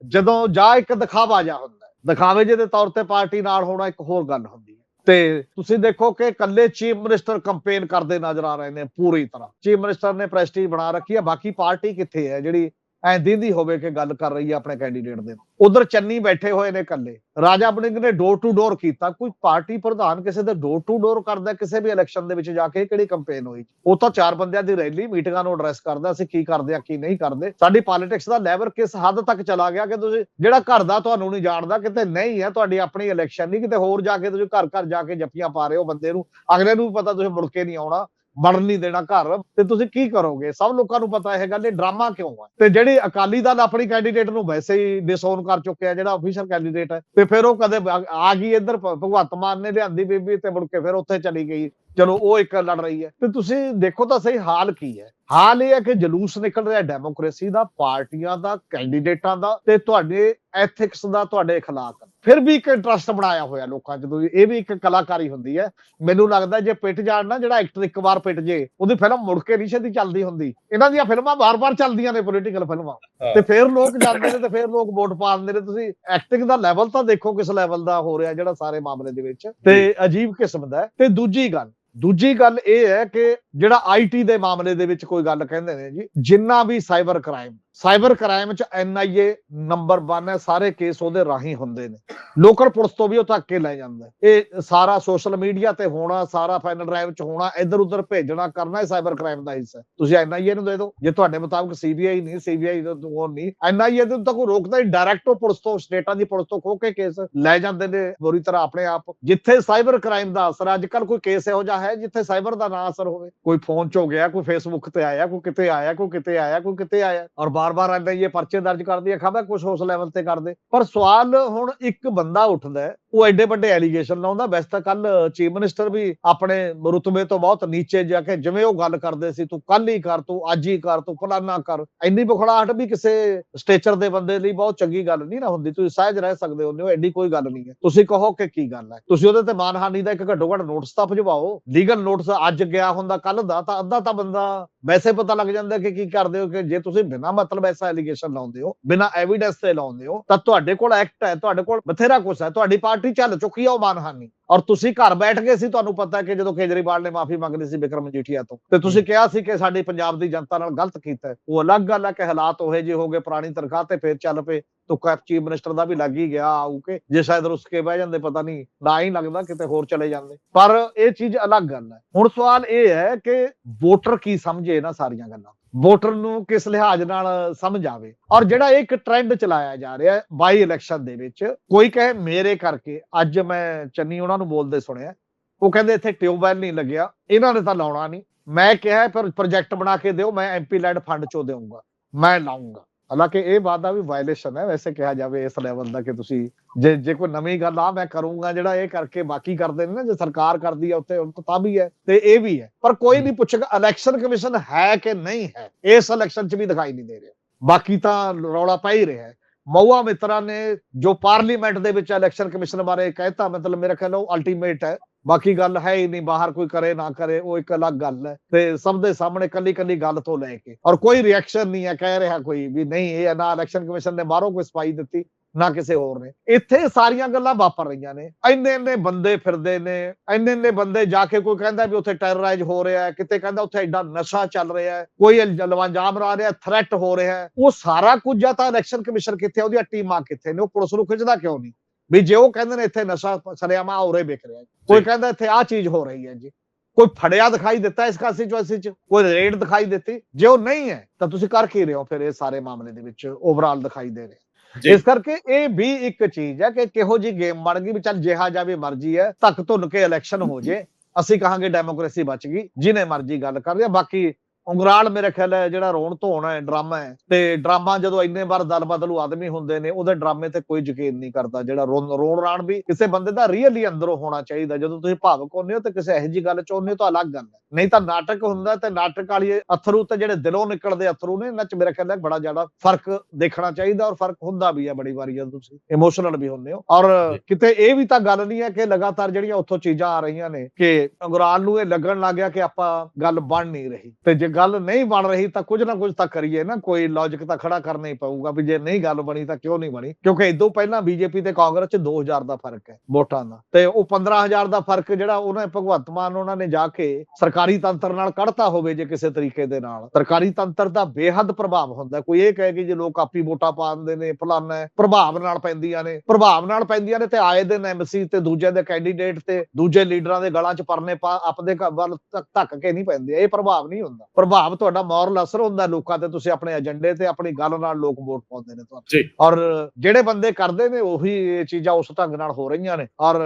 ਜਦੋਂ ਜਾ ਇੱਕ ਦਿਖਾਵਾ ਜਾ ਹੁੰਦਾ ਦਿਖਾਵੇ ਜੇ ਦੇ ਤੌਰ ਤੇ ਪਾਰਟੀ ਨਾਲ ਹੋਣਾ ਇੱਕ ਹੋਰ ਗੱਲ ਹੁੰਦੀ ਹੈ। ਤੇ ਤੁਸੀਂ ਦੇਖੋ ਕਿ ਕੱਲੇ ਚੀਫ ਮਿਨਿਸਟਰ ਕੰਪੇਨ ਕਰਦੇ ਨਜ਼ਰ ਆ ਰਹੇ ਨੇ ਪੂਰੀ ਤਰ੍ਹਾਂ। ਚੀਫ ਮਿਨਿਸਟਰ ਨੇ ਪ੍ਰੈਸਟੀਜ ਬਣਾ ਰੱਖੀ ਹੈ। ਬਾਕੀ ਪਾਰਟੀ ਕਿੱਥੇ ਹੈ ਜਿਹੜੀ ਐ ਦੀਦੀ ਹੋਵੇ ਕਿ ਗੱਲ ਕਰ ਰਹੀ ਹੈ ਆਪਣੇ ਕੈਂਡੀਡੇਟ ਦੇ ਉਧਰ ਚੰਨੀ ਬੈਠੇ ਹੋਏ ਨੇ ਇਕੱਲੇ। ਰਾਜਾ ਬੜਿੰਗ ਨੇ ਡੋਰ ਟੂ ਡੋਰ ਕੀਤਾ। ਕੋਈ ਪਾਰਟੀ ਪ੍ਰਧਾਨ ਕਿਸੇ ਦੇ ਡੋਰ ਟੂ ਡੋਰ ਕਰਦਾ, ਕਿਸੇ ਵੀ ਇਲੈਕਸ਼ਨ ਦੇ ਵਿੱਚ ਜਾ ਕੇ ਕਿਹੜੀ ਕੰਪੇਨ ਹੋਈ? ਉਹ ਤਾਂ ਚਾਰ ਬੰਦਿਆਂ ਦੀ ਰੈਲੀ ਮੀਟਿੰਗਾਂ ਨੂੰ ਐਡਰੈਸ ਕਰਦਾ ਅਸੀਂ ਕੀ ਕਰਦੇ ਆ, ਕੀ ਨਹੀਂ ਕਰਦੇ। ਸਾਡੀ ਪੋਲਿਟਿਕਸ ਦਾ ਲੈਵਲ ਕਿਸ ਹੱਦ ਤੱਕ ਚਲਾ ਗਿਆ ਕਿ ਤੁਸੀਂ ਜਿਹੜਾ ਘਰ ਦਾ ਤੁਹਾਨੂੰ ਨਹੀਂ ਜਾਣਦਾ, ਕਿਤੇ ਨਹੀਂ ਹੈ, ਤੁਹਾਡੀ ਆਪਣੀ ਇਲੈਕਸ਼ਨ ਨਹੀਂ, ਕਿਤੇ ਹੋਰ ਜਾ ਕੇ ਤੁਸੀਂ ਘਰ ਘਰ ਜਾ ਕੇ ਜੱਫੀਆਂ ਪਾ ਰਹੇ ਹੋ ਬੰਦੇ ਨੂੰ। ਅਗਲੇ ਨੂੰ ਵੀ ਪਤਾ ਤੁਸੀਂ ਮੁੜ ਕੇ ਨਹੀਂ ਆਉਣਾ। ਵੜਨ ਨਹੀਂ ਦੇਣਾ ਘਰ, ਤੇ ਤੁਸੀਂ ਕੀ ਕਰੋਗੇ? ਸਭ ਲੋਕਾਂ ਨੂੰ ਪਤਾ ਇਹ ਗੱਲ, ਇਹ ਡਰਾਮਾ ਕਿਉਂ ਆ? ਤੇ ਜਿਹੜੀ ਅਕਾਲੀ ਦਲ ਆਪਣੀ ਕੈਂਡੀਡੇਟ ਨੂੰ ਵੈਸੇ ਹੀ ਡਿਸਓਨ ਕਰ ਚੁੱਕਿਆ, ਜਿਹੜਾ ਅਫੀਸ਼ੀਅਲ ਕੈਂਡੀਡੇਟ ਹੈ, ਤੇ ਫਿਰ ਉਹ ਕਦੇ ਆ- ਗਈ ਇੱਧਰ ਭਗਵੰਤ ਮਾਨ ਨੇ ਲਿਆਂਦੀ ਬੀਬੀ ਤੇ ਮੁੜ ਕੇ ਫਿਰ ਉੱਥੇ ਚਲੀ ਗਈ। ਚਲੋ, ਉਹ ਇੱਕ ਲੜ ਰਹੀ ਹੈ। ਤੇ ਤੁਸੀਂ ਦੇਖੋ ਤਾਂ ਸਹੀ ਹਾਲ ਕੀ ਹੈ। ਹਾਲ ਇਹ ਹੈ ਕਿ ਜਲੂਸ ਨਿਕਲ ਰਿਹਾ ਡੈਮੋਕ੍ਰੇਸੀ ਦਾ, ਪਾਰਟੀਆਂ ਦਾ ਕੈਂਡੀਡੇਟਾਂ ਦਾ, ਤੇ ਤੁਹਾਡੇ ਐਥਿਕਸ ਦਾ, ਤੁਹਾਡੇ ਖਿਲਾਫ ਫਿਰ ਵੀ ਇੱਕ ਇੰਟਰਸਟ ਬਣਾਇਆ ਹੋਇਆ ਲੋਕਾਂ ਚ ਤੁਸੀਂ ਇਹ ਵੀ ਇੱਕ ਕਲਾਕਾਰੀ ਹੁੰਦੀ ਹੈ। ਮੈਨੂੰ ਲੱਗਦਾ ਜੇ ਪਿੱਟ ਜਾਣ ਨਾ ਜਿਹੜਾ ਐਕਟਰ ਇੱਕ ਵਾਰ ਪਿੱਟ ਜੇ ਉਹਦੀ ਫਿਲਮ ਮੁੜ ਕੇ ਨਹੀਂ ਛੇਤੀ ਚੱਲਦੀ ਹੁੰਦੀ। ਇਹਨਾਂ ਦੀਆਂ ਫਿਲਮਾਂ ਵਾਰ-ਵਾਰ ਚੱਲਦੀਆਂ ਨੇ ਪੋਲੀਟੀਕਲ ਫਿਲਮਾਂ। ਤੇ ਫਿਰ ਲੋਕ ਜਾਂਦੇ ਨੇ ਤੇ ਫਿਰ ਲੋਕ ਵੋਟ ਪਾ ਦਿੰਦੇ ਨੇ। ਤੁਸੀਂ ਐਕਟਿੰਗ ਦਾ ਲੈਵਲ ਤਾਂ ਦੇਖੋ ਕਿਸ ਲੈਵਲ ਦਾ ਹੋ ਰਿਹਾ ਜਿਹੜਾ ਸਾਰੇ ਮਾਮਲੇ ਦੇ ਵਿੱਚ। ਤੇ ਅਜੀਬ ਕਿਸਮ ਦਾ ਤੇ ਦੂਜੀ ਗੱਲ ਦੂਜੀ ਗੱਲ ਇਹ ਹੈ ਕਿ ਜਿਹੜਾ ਆਈਟੀ ਦੇ ਮਾਮਲੇ ਦੇ ਵਿੱਚ ਕੋਈ ਗੱਲ ਕਹਿੰਦੇ ਨੇ ਜੀ ਜਿੰਨਾ ਵੀ ਸਾਈਬਰ ਕ੍ਰਾਈਮ ਸਾਈਬਰ ਕ੍ਰਾਈਮ ਚ ਐਨਆਈਏ ਨੰਬਰ 1 ਹੈ, ਸਾਰੇ ਕੇਸ ਉਹਦੇ ਰਾਹੀਂ ਹੁੰਦੇ ਨੇ। ਲੋਕਲ ਪੁਲਿਸ ਤੋਂ ਵੀ ਉਹ ਤੱਕ ਕੇ ਲੈ ਜਾਂਦਾ ਇਹ ਸਾਰਾ ਸੋਸ਼ਲ ਮੀਡੀਆ ਤੇ ਹੋਣਾ, ਸਾਰਾ ਫਾਈਨਲ ਡਰਾਈਵ ਚ ਹੋਣਾ ਇੱਧਰ ਉੱਧਰ ਭੇਜਣਾ, ਕਰਨਾ, ਇਹ ਸਾਈਬਰ ਕ੍ਰਾਈਮ ਦਾ ਹਿੱਸਾ ਤੁਸੀਂ ਐਨਆਈਏ ਨੂੰ ਦੇ ਦਿਓ। ਜੇ ਤੁਹਾਡੇ ਮੁਤਾਬਕ ਸੀਬੀਆਈ ਨਹੀਂ ਸੀਬੀਆਈ ਦਾ ਉਹ ਨਹੀਂ। ਐਨਆਈਏ ਨੂੰ ਤਾਂ ਕੋਈ ਰੋਕਦਾ ਹੀ ਡਾਇਰੈਕਟ ਉਹ ਪੁਲਿਸ ਤੋਂ, ਸਟੇਟਾਂ ਦੀ ਪੁਲਿਸ ਤੋਂ ਖੋ ਕੇ ਕੇਸ ਲੈ ਜਾਂਦੇ ਨੇ, ਬੁਰੀ ਤਰ੍ਹਾਂ ਆਪਣੇ ਆਪ। ਜਿੱਥੇ ਸਾਈਬਰ ਕ੍ਰਾਈਮ ਦਾ ਅਸਰ ਅੱਜ ਕੱਲ ਕੋਈ ਕੇਸ ਇਹੋ ਜਿਹਾ ਹੈ ਜਿੱਥੇ ਸਾਈਬਰ ਦਾ ਨਾ ਅਸਰ ਹੋਵੇ। ਕੋਈ ਫੋਨ ਚ ਹੋ ਗਿਆ, ਕੋਈ ਫੇਸਬੁੱਕ ਤੇ ਆਇਆ, ਕੋਈ ਕਿਤੇ ਆਇਆ, ਕੋਈ ਕਿਤੇ ਆਇਆ, ਕੋਈ ਕਿਤੇ ਆਇਆ। ਔਰ ਬਾਰ-ਬਾਰ ਐਨਆਈਏ ਪਰਚੇ ਦਰਜ ਕਰਦੀ ਹੈ ਖਬਰ ਕੁਝ ਉਸ ਲੈਵਲ ਤੇ ਕਰਦੇ। ਪਰ ਸਵਾਲ ਹੁਣ ਇੱਕ ਬੰਦਾ ਉੱਠਦਾ ਉਹ ਐਡੇ ਵੱਡੇ ਐਲੀਗੇਸ਼ਨ ਲਾਉਂਦਾ। ਵੈਸੇ ਤਾਂ ਕੱਲ ਚੀਫ ਮਿਨਿਸਟਰ ਵੀ ਆਪਣੇ ਰੁਤਬੇ ਤੋਂ ਬਹੁਤ ਨੀਚੇ ਜਾ ਕੇ ਜਿਵੇਂ ਉਹ ਗੱਲ ਕਰਦੇ ਸੀ, ਤੂੰ ਕੱਲ ਹੀ ਕਰ, ਤੂੰ ਅੱਜ ਹੀ ਕਰ, ਤੂੰ ਫਲਾਨਾ ਕਰ। ਇੰਨੀ ਬਖੜਾਹਟ ਵੀ ਕਿਸੇ ਸਟੇਚਰ ਦੇ ਬੰਦੇ ਲਈ ਬਹੁਤ ਚੰਗੀ ਗੱਲ ਨਹੀਂ ਨਾ ਹੁੰਦੀ। ਤੁਸੀਂ ਸਹਿਜ ਰਹਿ ਸਕਦੇ ਹੋ, ਐਡੀ ਕੋਈ ਗੱਲ ਨਹੀਂ ਹੈ। ਤੁਸੀਂ ਕਹੋ ਕਿ ਕੀ ਗੱਲ ਹੈ? ਤੁਸੀਂ ਉਹਦੇ ਤੇ ਮਾਨਹਾਨੀ ਦਾ ਇੱਕ ਘੱਟੋ ਘੱਟ ਨੋਟਿਸ ਤਾਂ ਭਜਵਾਓ। ਲੀਗਲ ਨੋਟਿਸ ਅੱਜ ਗਿਆ ਹੁੰਦਾ ਕੱਲ ਦਾ ਤਾਂ ਅੱਧਾ ਤਾਂ ਬੰਦਾ ਵੈਸੇ ਪਤਾ ਲੱਗ ਜਾਂਦਾ ਕਿ ਕੀ ਕਰਦੇ ਹੋ ਕਿ ਜੇ ਤੁਸੀਂ ਬਿਨਾਂ ਮਤਲਬ ਐਸਾ ਐਲੀਗੇਸ਼ਨ ਲਾਉਂਦੇ ਹੋ ਬਿਨਾਂ ਐਵੀਡੈਂਸ ਤੇ ਲਾਉਂਦੇ ਹੋ ਤਾਂ ਤੁਹਾਡੇ ਕੋਲ ਐਕਟ ਹੈ ਤੁਹਾਡੇ ਕੋਲ ਬਥੇਰਾ ਕੁਛ ਹੈ ਤੁਹਾਡੀ ਪਾਰਟੀ ਚੱਲ ਚੁੱਕੀ ਹੈ ਉਹ ਮਾਨਹਾਨੀ। ਔਰ ਤੁਸੀਂ ਘਰ ਬੈਠ ਕੇ ਸੀ ਤੁਹਾਨੂੰ ਪਤਾ ਹੈ ਕਿ ਜਦੋਂ ਕੇਜਰੀਵਾਲ ਨੇ ਮਾਫੀ ਮੰਗ ਲਈ ਸੀ ਵਿਕਰਮ ਮਜੀਠੀਆ ਤੋਂ ਤੇ ਤੁਸੀਂ ਕਿਹਾ ਸੀ ਕਿ ਸਾਡੀ ਪੰਜਾਬ ਦੀ ਜਨਤਾ ਨਾਲ ਗਲਤ ਕੀਤਾ ਉਹ ਅਲੱਗ ਗੱਲ ਹੈ ਕਿ ਹਾਲਾਤ ਉਹੇ ਜਿਹੇ ਹੋ ਗਏ ਪੁਰਾਣੀ ਤਨਖਾਹ ਤੇ ਫੇਰ ਚੱਲ ਪਏ। ਤੁੱਕਾ ਚੀਫ ਮਿਨਿਸਟਰ ਦਾ ਵੀ ਲੱਗ ਹੀ ਗਿਆ ਆਊ ਕੇ, ਜੇ ਸ਼ਾਇਦ ਰੁੱਸ ਕੇ ਬਹਿ ਜਾਂਦੇ, ਪਤਾ ਨਹੀਂ, ਨਾ ਹੀ ਲੱਗਦਾ ਕਿਤੇ ਹੋਰ ਚਲੇ ਜਾਂਦੇ। ਪਰ ਇਹ ਚੀਜ਼ ਅਲੱਗ ਗੱਲ ਹੈ। ਹੁਣ ਸਵਾਲ ਇਹ ਹੈ ਕਿ ਵੋਟਰ ਕੀ ਸਮਝੇ ਨਾ ਸਾਰੀਆਂ ਗੱਲਾਂ ਵੋਟਰ ਨੂੰ ਕਿਸ ਲਿਹਾਜ਼ ਨਾਲ ਸਮਝ ਆਵੇ? ਔਰ ਜਿਹੜਾ ਇਹ ਇੱਕ ਟ੍ਰੈਂਡ ਚਲਾਇਆ ਜਾ ਰਿਹਾ ਬਾਈ ਇਲੈਕਸ਼ਨ ਦੇ ਵਿੱਚ, ਕੋਈ ਕਹੇ, ਮੇਰੇ ਕਰਕੇ, ਅੱਜ ਮੈਂ ਚੰਨੀ ਉਹਨਾਂ ਨੂੰ ਬੋਲਦੇ ਸੁਣਿਆ ਉਹ ਕਹਿੰਦੇ, ਇੱਥੇ ਟਿਊਬਵੈਲ ਨਹੀਂ ਲੱਗਿਆ। ਇਹਨਾਂ ਨੇ ਤਾਂ ਲਾਉਣਾ ਨਹੀਂ। ਮੈਂ ਕਿਹਾ ਪਰ ਪ੍ਰੋਜੈਕਟ ਬਣਾ ਕੇ ਦਿਓ, ਮੈਂ ਐਮਪੀ ਲੈਡ ਫੰਡ ਚੋਂ ਦੇਵਾਂਗਾ ਮੈਂ ਲਾਉਂਗਾ ਹਾਲਾਂਕਿ ਇਹ ਵਾਦਾ ਵੀ ਵਾਇਲੇਸ਼ਨ ਹੈ ਵੈਸੇ ਕਿਹਾ ਜਾਵੇ ਇਸ ਲੈਵਲ ਦਾ ਕਿ ਤੁਸੀਂ ਜੇ ਜੇ ਕੋਈ ਨਵੀਂ ਗੱਲ ਆ ਮੈਂ ਕਰੂੰਗਾ ਜਿਹੜਾ ਇਹ ਕਰਕੇ ਬਾਕੀ ਕਰਦੇ ਨੇ ਨਾ ਜੇ ਸਰਕਾਰ ਕਰਦੀ ਹੈ ਉੱਤੇ ਉੱਤੇ ਤਾਂ ਵੀ ਹੈ ਤੇ ਇਹ ਵੀ ਹੈ। ਪਰ ਕੋਈ ਨਹੀਂ ਪੁੱਛੇਗਾ ਇਲੈਕਸ਼ਨ ਕਮਿਸ਼ਨ ਹੈ ਕਿ ਨਹੀਂ ਹੈ ਇਸ ਇਲੈਕਸ਼ਨ 'ਚ ਵੀ ਦਿਖਾਈ ਨਹੀਂ ਦੇ ਰਿਹਾ। ਬਾਕੀ ਤਾਂ ਰੌਲਾ ਪੈ ਹੀ ਰਿਹਾ ਹੈ। ਮਊਆ ਮਿੱਤਰਾ ਨੇ ਜੋ ਪਾਰਲੀਮੈਂਟ ਦੇ ਵਿੱਚ ਇਲੈਕਸ਼ਨ ਕਮਿਸ਼ਨ ਬਾਰੇ ਕਹਿਤਾ ਮਤਲਬ ਮੇਰਾ ਖਿਆਲ ਉਹ ਅਲਟੀਮੇਟ ਹੈ। ਬਾਕੀ ਗੱਲ ਹੈ ਹੀ ਨਹੀਂ, ਬਾਹਰ ਕੋਈ ਕਰੇ ਨਾ ਕਰੇ, ਉਹ ਇੱਕ ਅਲੱਗ ਗੱਲ ਹੈ। ਤੇ ਸਭ ਦੇ ਸਾਹਮਣੇ ਕੱਲੀ ਕੱਲੀ ਗੱਲ ਤੋਂ ਲੈ ਕੇ। ਔਰ ਕੋਈ ਰਿਐਕਸ਼ਨ ਨਹੀਂ ਹੈ, ਕਹਿ ਰਿਹਾ ਕੋਈ ਵੀ ਨਹੀਂ, ਇਹ ਨਾ ਇਲੈਕਸ਼ਨ ਕਮਿਸ਼ਨ ਨੇ ਬਾਹਰੋਂ ਕੋਈ ਸਫ਼ਾਈ ਦਿੱਤੀ, ਨਾ ਕਿਸੇ ਹੋਰ ਨੇ। ਇੱਥੇ ਸਾਰੀਆਂ ਗੱਲਾਂ ਵਾਪਰ ਰਹੀਆਂ ਨੇ। ਇੰਨੇ ਇੰਨੇ ਬੰਦੇ ਫਿਰਦੇ ਨੇ, ਇੰਨੇ ਇੰਨੇ ਬੰਦੇ ਜਾ ਕੇ ਕੋਈ ਕਹਿੰਦਾ ਵੀ ਉੱਥੇ ਟੈਰਰਾਈਜ਼ ਹੋ ਰਿਹਾ ਹੈ, ਕਿਤੇ ਕਹਿੰਦਾ ਉੱਥੇ ਐਡਾ ਨਸ਼ਾ ਚੱਲ ਰਿਹਾ ਹੈ, ਕੋਈ ਲਵਾਂਜਾਮ ਰਾ ਰਿਹਾ ਥ੍ਰੈਟ ਹੋ ਰਿਹਾ ਹੈ। ਉਹ ਸਾਰਾ ਕੁਝ ਜਾਂ ਤਾਂ ਇਲੈਕਸ਼ਨ ਕਮਿਸ਼ਨ ਕਿੱਥੇ ਉਹਦੀਆਂ ਟੀਮਾਂ ਕਿੱਥੇ ਨੇ, ਉਹ ਪੁਲਿਸ ਨੂੰ ਖਿੱਚਦਾ ਕਿਉਂ ਨਹੀਂ? ਵੀ ਜੇ ਉਹ ਕਹਿੰਦੇ ਨੇ ਇੱਥੇ ਨਸ਼ਾ ਸਰਿਆਮਾ ਵਿਕ ਰਿਹਾ ਹੈ ਕੋਈ ਜੀ। ਕਹਿੰਦਾ ਇੱਥੇ ਆਹ ਚੀਜ਼ ਹੋ ਰਹੀ ਹੈ ਜੀ। ਕੋਈ ਫੜਿਆ ਦਿਖਾਈ ਦਿੱਤਾ ਇਸ ਕਾਂਸਟੀਚੁਐਂਸੀ ਚ? ਕੋਈ ਰੇਡ ਦਿਖਾਈ ਦਿੱਤੀ? ਜੇ ਉਹ ਨਹੀਂ ਹੈ ਤਾਂ ਤੁਸੀਂ ਕਰ ਕੀ ਰਹੇ ਹੋ ਫਿਰ ਇਹ ਸਾਰੇ ਮਾਮਲੇ ਦੇ ਵਿੱਚ ਓਵਰਆਲ ਦਿਖਾਈ ਦੇ ਰਿਹਾ। ਇਸ ਕਰਕੇ ਇਹ ਵੀ ਇੱਕ ਚੀਜ਼ ਹੈ ਕਿ ਕਿਹੋ ਜੀ ਗੇਮ ਬਣ ਗਈ ਵੀ ਚੱਲ ਜਿਹਾ ਜਾਵੇ ਮਰਜ਼ੀ ਹੈ ਧੱਕ ਧੁੰਨ ਕੇ ਇਲੈਕਸ਼ਨ ਹੋ ਜੇ ਅਸੀਂ ਕਹਾਂਗੇ ਡੈਮੋਕ੍ਰੇਸੀ ਬਚ ਗਈ ਜਿਹਨੇ ਮਰਜ਼ੀ ਗੱਲ ਕਰ ਰਿਹਾ ਬਾਕੀ ਉਂਗਰਾਲ ਮੇਰੇ ਖਿਆਲ ਹੈ ਜਿਹੜਾ ਰੋਣ ਧੋਣ ਹੈ, ਡਰਾਮਾ ਹੈ। ਤੇ ਡਰਾਮਾ ਜਦੋਂ ਇੰਨੇ ਵਾਰ ਦਲ ਬਦਲੂ ਆਦਮੀ ਹੁੰਦੇ ਨੇ, ਉਹਦੇ ਡਰਾਮੇ ਤੇ ਕੋਈ ਯਕੀਨ ਨਹੀਂ ਕਰਦਾ। ਜਿਹੜਾ ਰੋਣ, ਰਾਣ ਵੀ ਕਿਸੇ ਬੰਦੇ ਦਾ ਰੀਅਲੀ ਅੰਦਰੋਂ ਹੋਣਾ ਚਾਹੀਦਾ। ਜਦੋਂ ਤੁਸੀਂ ਭਾਵਕ ਹੁੰਦੇ ਹੋ ਤੇ ਕਿਸੇ ਇਹੋ ਜੀ ਗੱਲ ਚ ਹੋ ਤਾਂ ਅਲੱਗ ਗੱਲ ਹੈ। ਨਹੀਂ ਤਾਂ ਨਾਟਕ ਹੁੰਦਾ ਤੇ ਨਾਟਕ ਵਾਲੀ ਅਥਰੂ ਤੇ ਜਿਹੜੇ ਦਿਲੋਂ ਨਿਕਲਦੇ ਅਥਰੂ ਨੇ, ਇਹਨਾਂ ਚ ਮੇਰੇ ਖਿਆਲ ਹੈ ਬੜਾ ਜ਼ਿਆਦਾ ਫ਼ਰਕ ਦੇਖਣਾ ਚਾਹੀਦਾ ਔਰ ਫ਼ਰਕ ਹੁੰਦਾ ਵੀ ਹੈ ਬੜੀ ਵਾਰੀ ਜਦੋਂ ਤੁਸੀਂ ਇਮੋਸ਼ਨਲ ਵੀ ਹੁੰਦੇ ਹੋ। ਔਰ ਕਿਤੇ ਇਹ ਵੀ ਤਾਂ ਗੱਲ ਨਹੀਂ ਹੈ ਕਿ ਲਗਾਤਾਰ ਜਿਹੜੀਆਂ ਉੱਥੋਂ ਚੀਜ਼ਾਂ ਆ ਰਹੀਆਂ ਨੇ ਕਿ ਅੰਗਰਾਲ ਨੂੰ ਇਹ ਲੱਗਣ ਲੱਗ ਗਿਆ ਕਿ ਆਪਾਂ ਗੱਲ ਬਣ ਨਹੀਂ ਰਹੀ। ਤੇ ਜੇ ਗੱਲ ਨਹੀਂ ਬਣ ਰਹੀ ਤਾਂ ਕੁਝ ਨਾ ਕੁਝ ਤਾਂ ਕਰੀਏ ਨਾ, ਕੋਈ ਲੌਜੀਕ ਤਾਂ ਖੜਾ ਕਰਨਾ ਹੀ ਪਊਗਾ ਵੀ ਜੇ ਨਹੀਂ ਗੱਲ ਬਣੀ ਤਾਂ ਕਿਉਂ ਨਹੀਂ ਬਣੀ? ਕਿਉਂਕਿ ਇਦੋਂ ਪਹਿਲਾਂ ਬੀਜੇਪੀ ਤੇ ਕਾਂਗਰਸ 'ਚ 2000 ਦਾ ਫ਼ਰਕ ਹੈ ਵੋਟਾਂ ਦਾ। ਤੇ ਉਹ 15000 ਦਾ ਫ਼ਰਕ ਜਿਹੜਾ ਉਹਨਾਂ ਭਗਵੰਤ ਮਾਨ ਉਹਨਾਂ ਨੇ ਜਾ ਕੇ ਸਰਕਾਰੀ ਤੰਤਰ ਨਾਲ ਕੱਢਤਾ ਹੋਵੇ ਜੇ ਕਿਸੇ ਤਰੀਕੇ ਦੇ ਨਾਲ। ਸਰਕਾਰੀ ਤੰਤਰ ਦਾ ਬੇਹੱਦ ਪ੍ਰਭਾਵ ਹੁੰਦਾ ਕੋਈ ਇਹ ਕਹੇ ਕਿ ਜੇ ਲੋਕ ਆਪੀ ਵੋਟਾਂ ਪਾਉਂਦੇ ਨੇ, ਫਲਾਨਾ ਪ੍ਰਭਾਵ ਨਾਲ ਪੈਂਦੀਆਂ ਨੇ। ਪ੍ਰਭਾਵ ਨਾਲ ਪੈਂਦੀਆਂ ਨੇ ਤੇ ਆਏ ਦਿਨ ਐਮਸੀ ਤੇ ਦੂਜੇ ਦੇ ਕੈਂਡੀਡੇਟ ਤੇ ਦੂਜੇ ਲੀਡਰਾਂ ਦੇ ਗਲਾਂ 'ਚ ਪਰਨੇ ਪਾ ਆਪਦੇ ਵੱਲ ਧੱਕ ਧੱਕ ਕੇ ਨਹੀਂ ਪੈਂਦੇ। ਇਹ ਪ੍ਰਭਾਵ ਨਹੀਂ ਹੁੰਦਾ। ਪ੍ਰਭਾਵ ਤੁਹਾਡਾ ਮੋਰਲ ਅਸਰ ਹੁੰਦਾ ਲੋਕਾਂ ਤੇ ਤੁਸੀਂ ਆਪਣੇ ਏਜੰਡੇ ਤੇ ਆਪਣੀ ਗੱਲ ਨਾਲ ਲੋਕ ਵੋਟ ਪਾਉਂਦੇ ਨੇ ਤੁਹਾਨੂੰ। ਔਰ ਜਿਹੜੇ ਬੰਦੇ ਕਰਦੇ ਨੇ ਉਹੀ ਇਹ ਚੀਜ਼ਾਂ ਉਸ ਢੰਗ ਨਾਲ ਹੋ ਰਹੀਆਂ ਨੇ। ਔਰ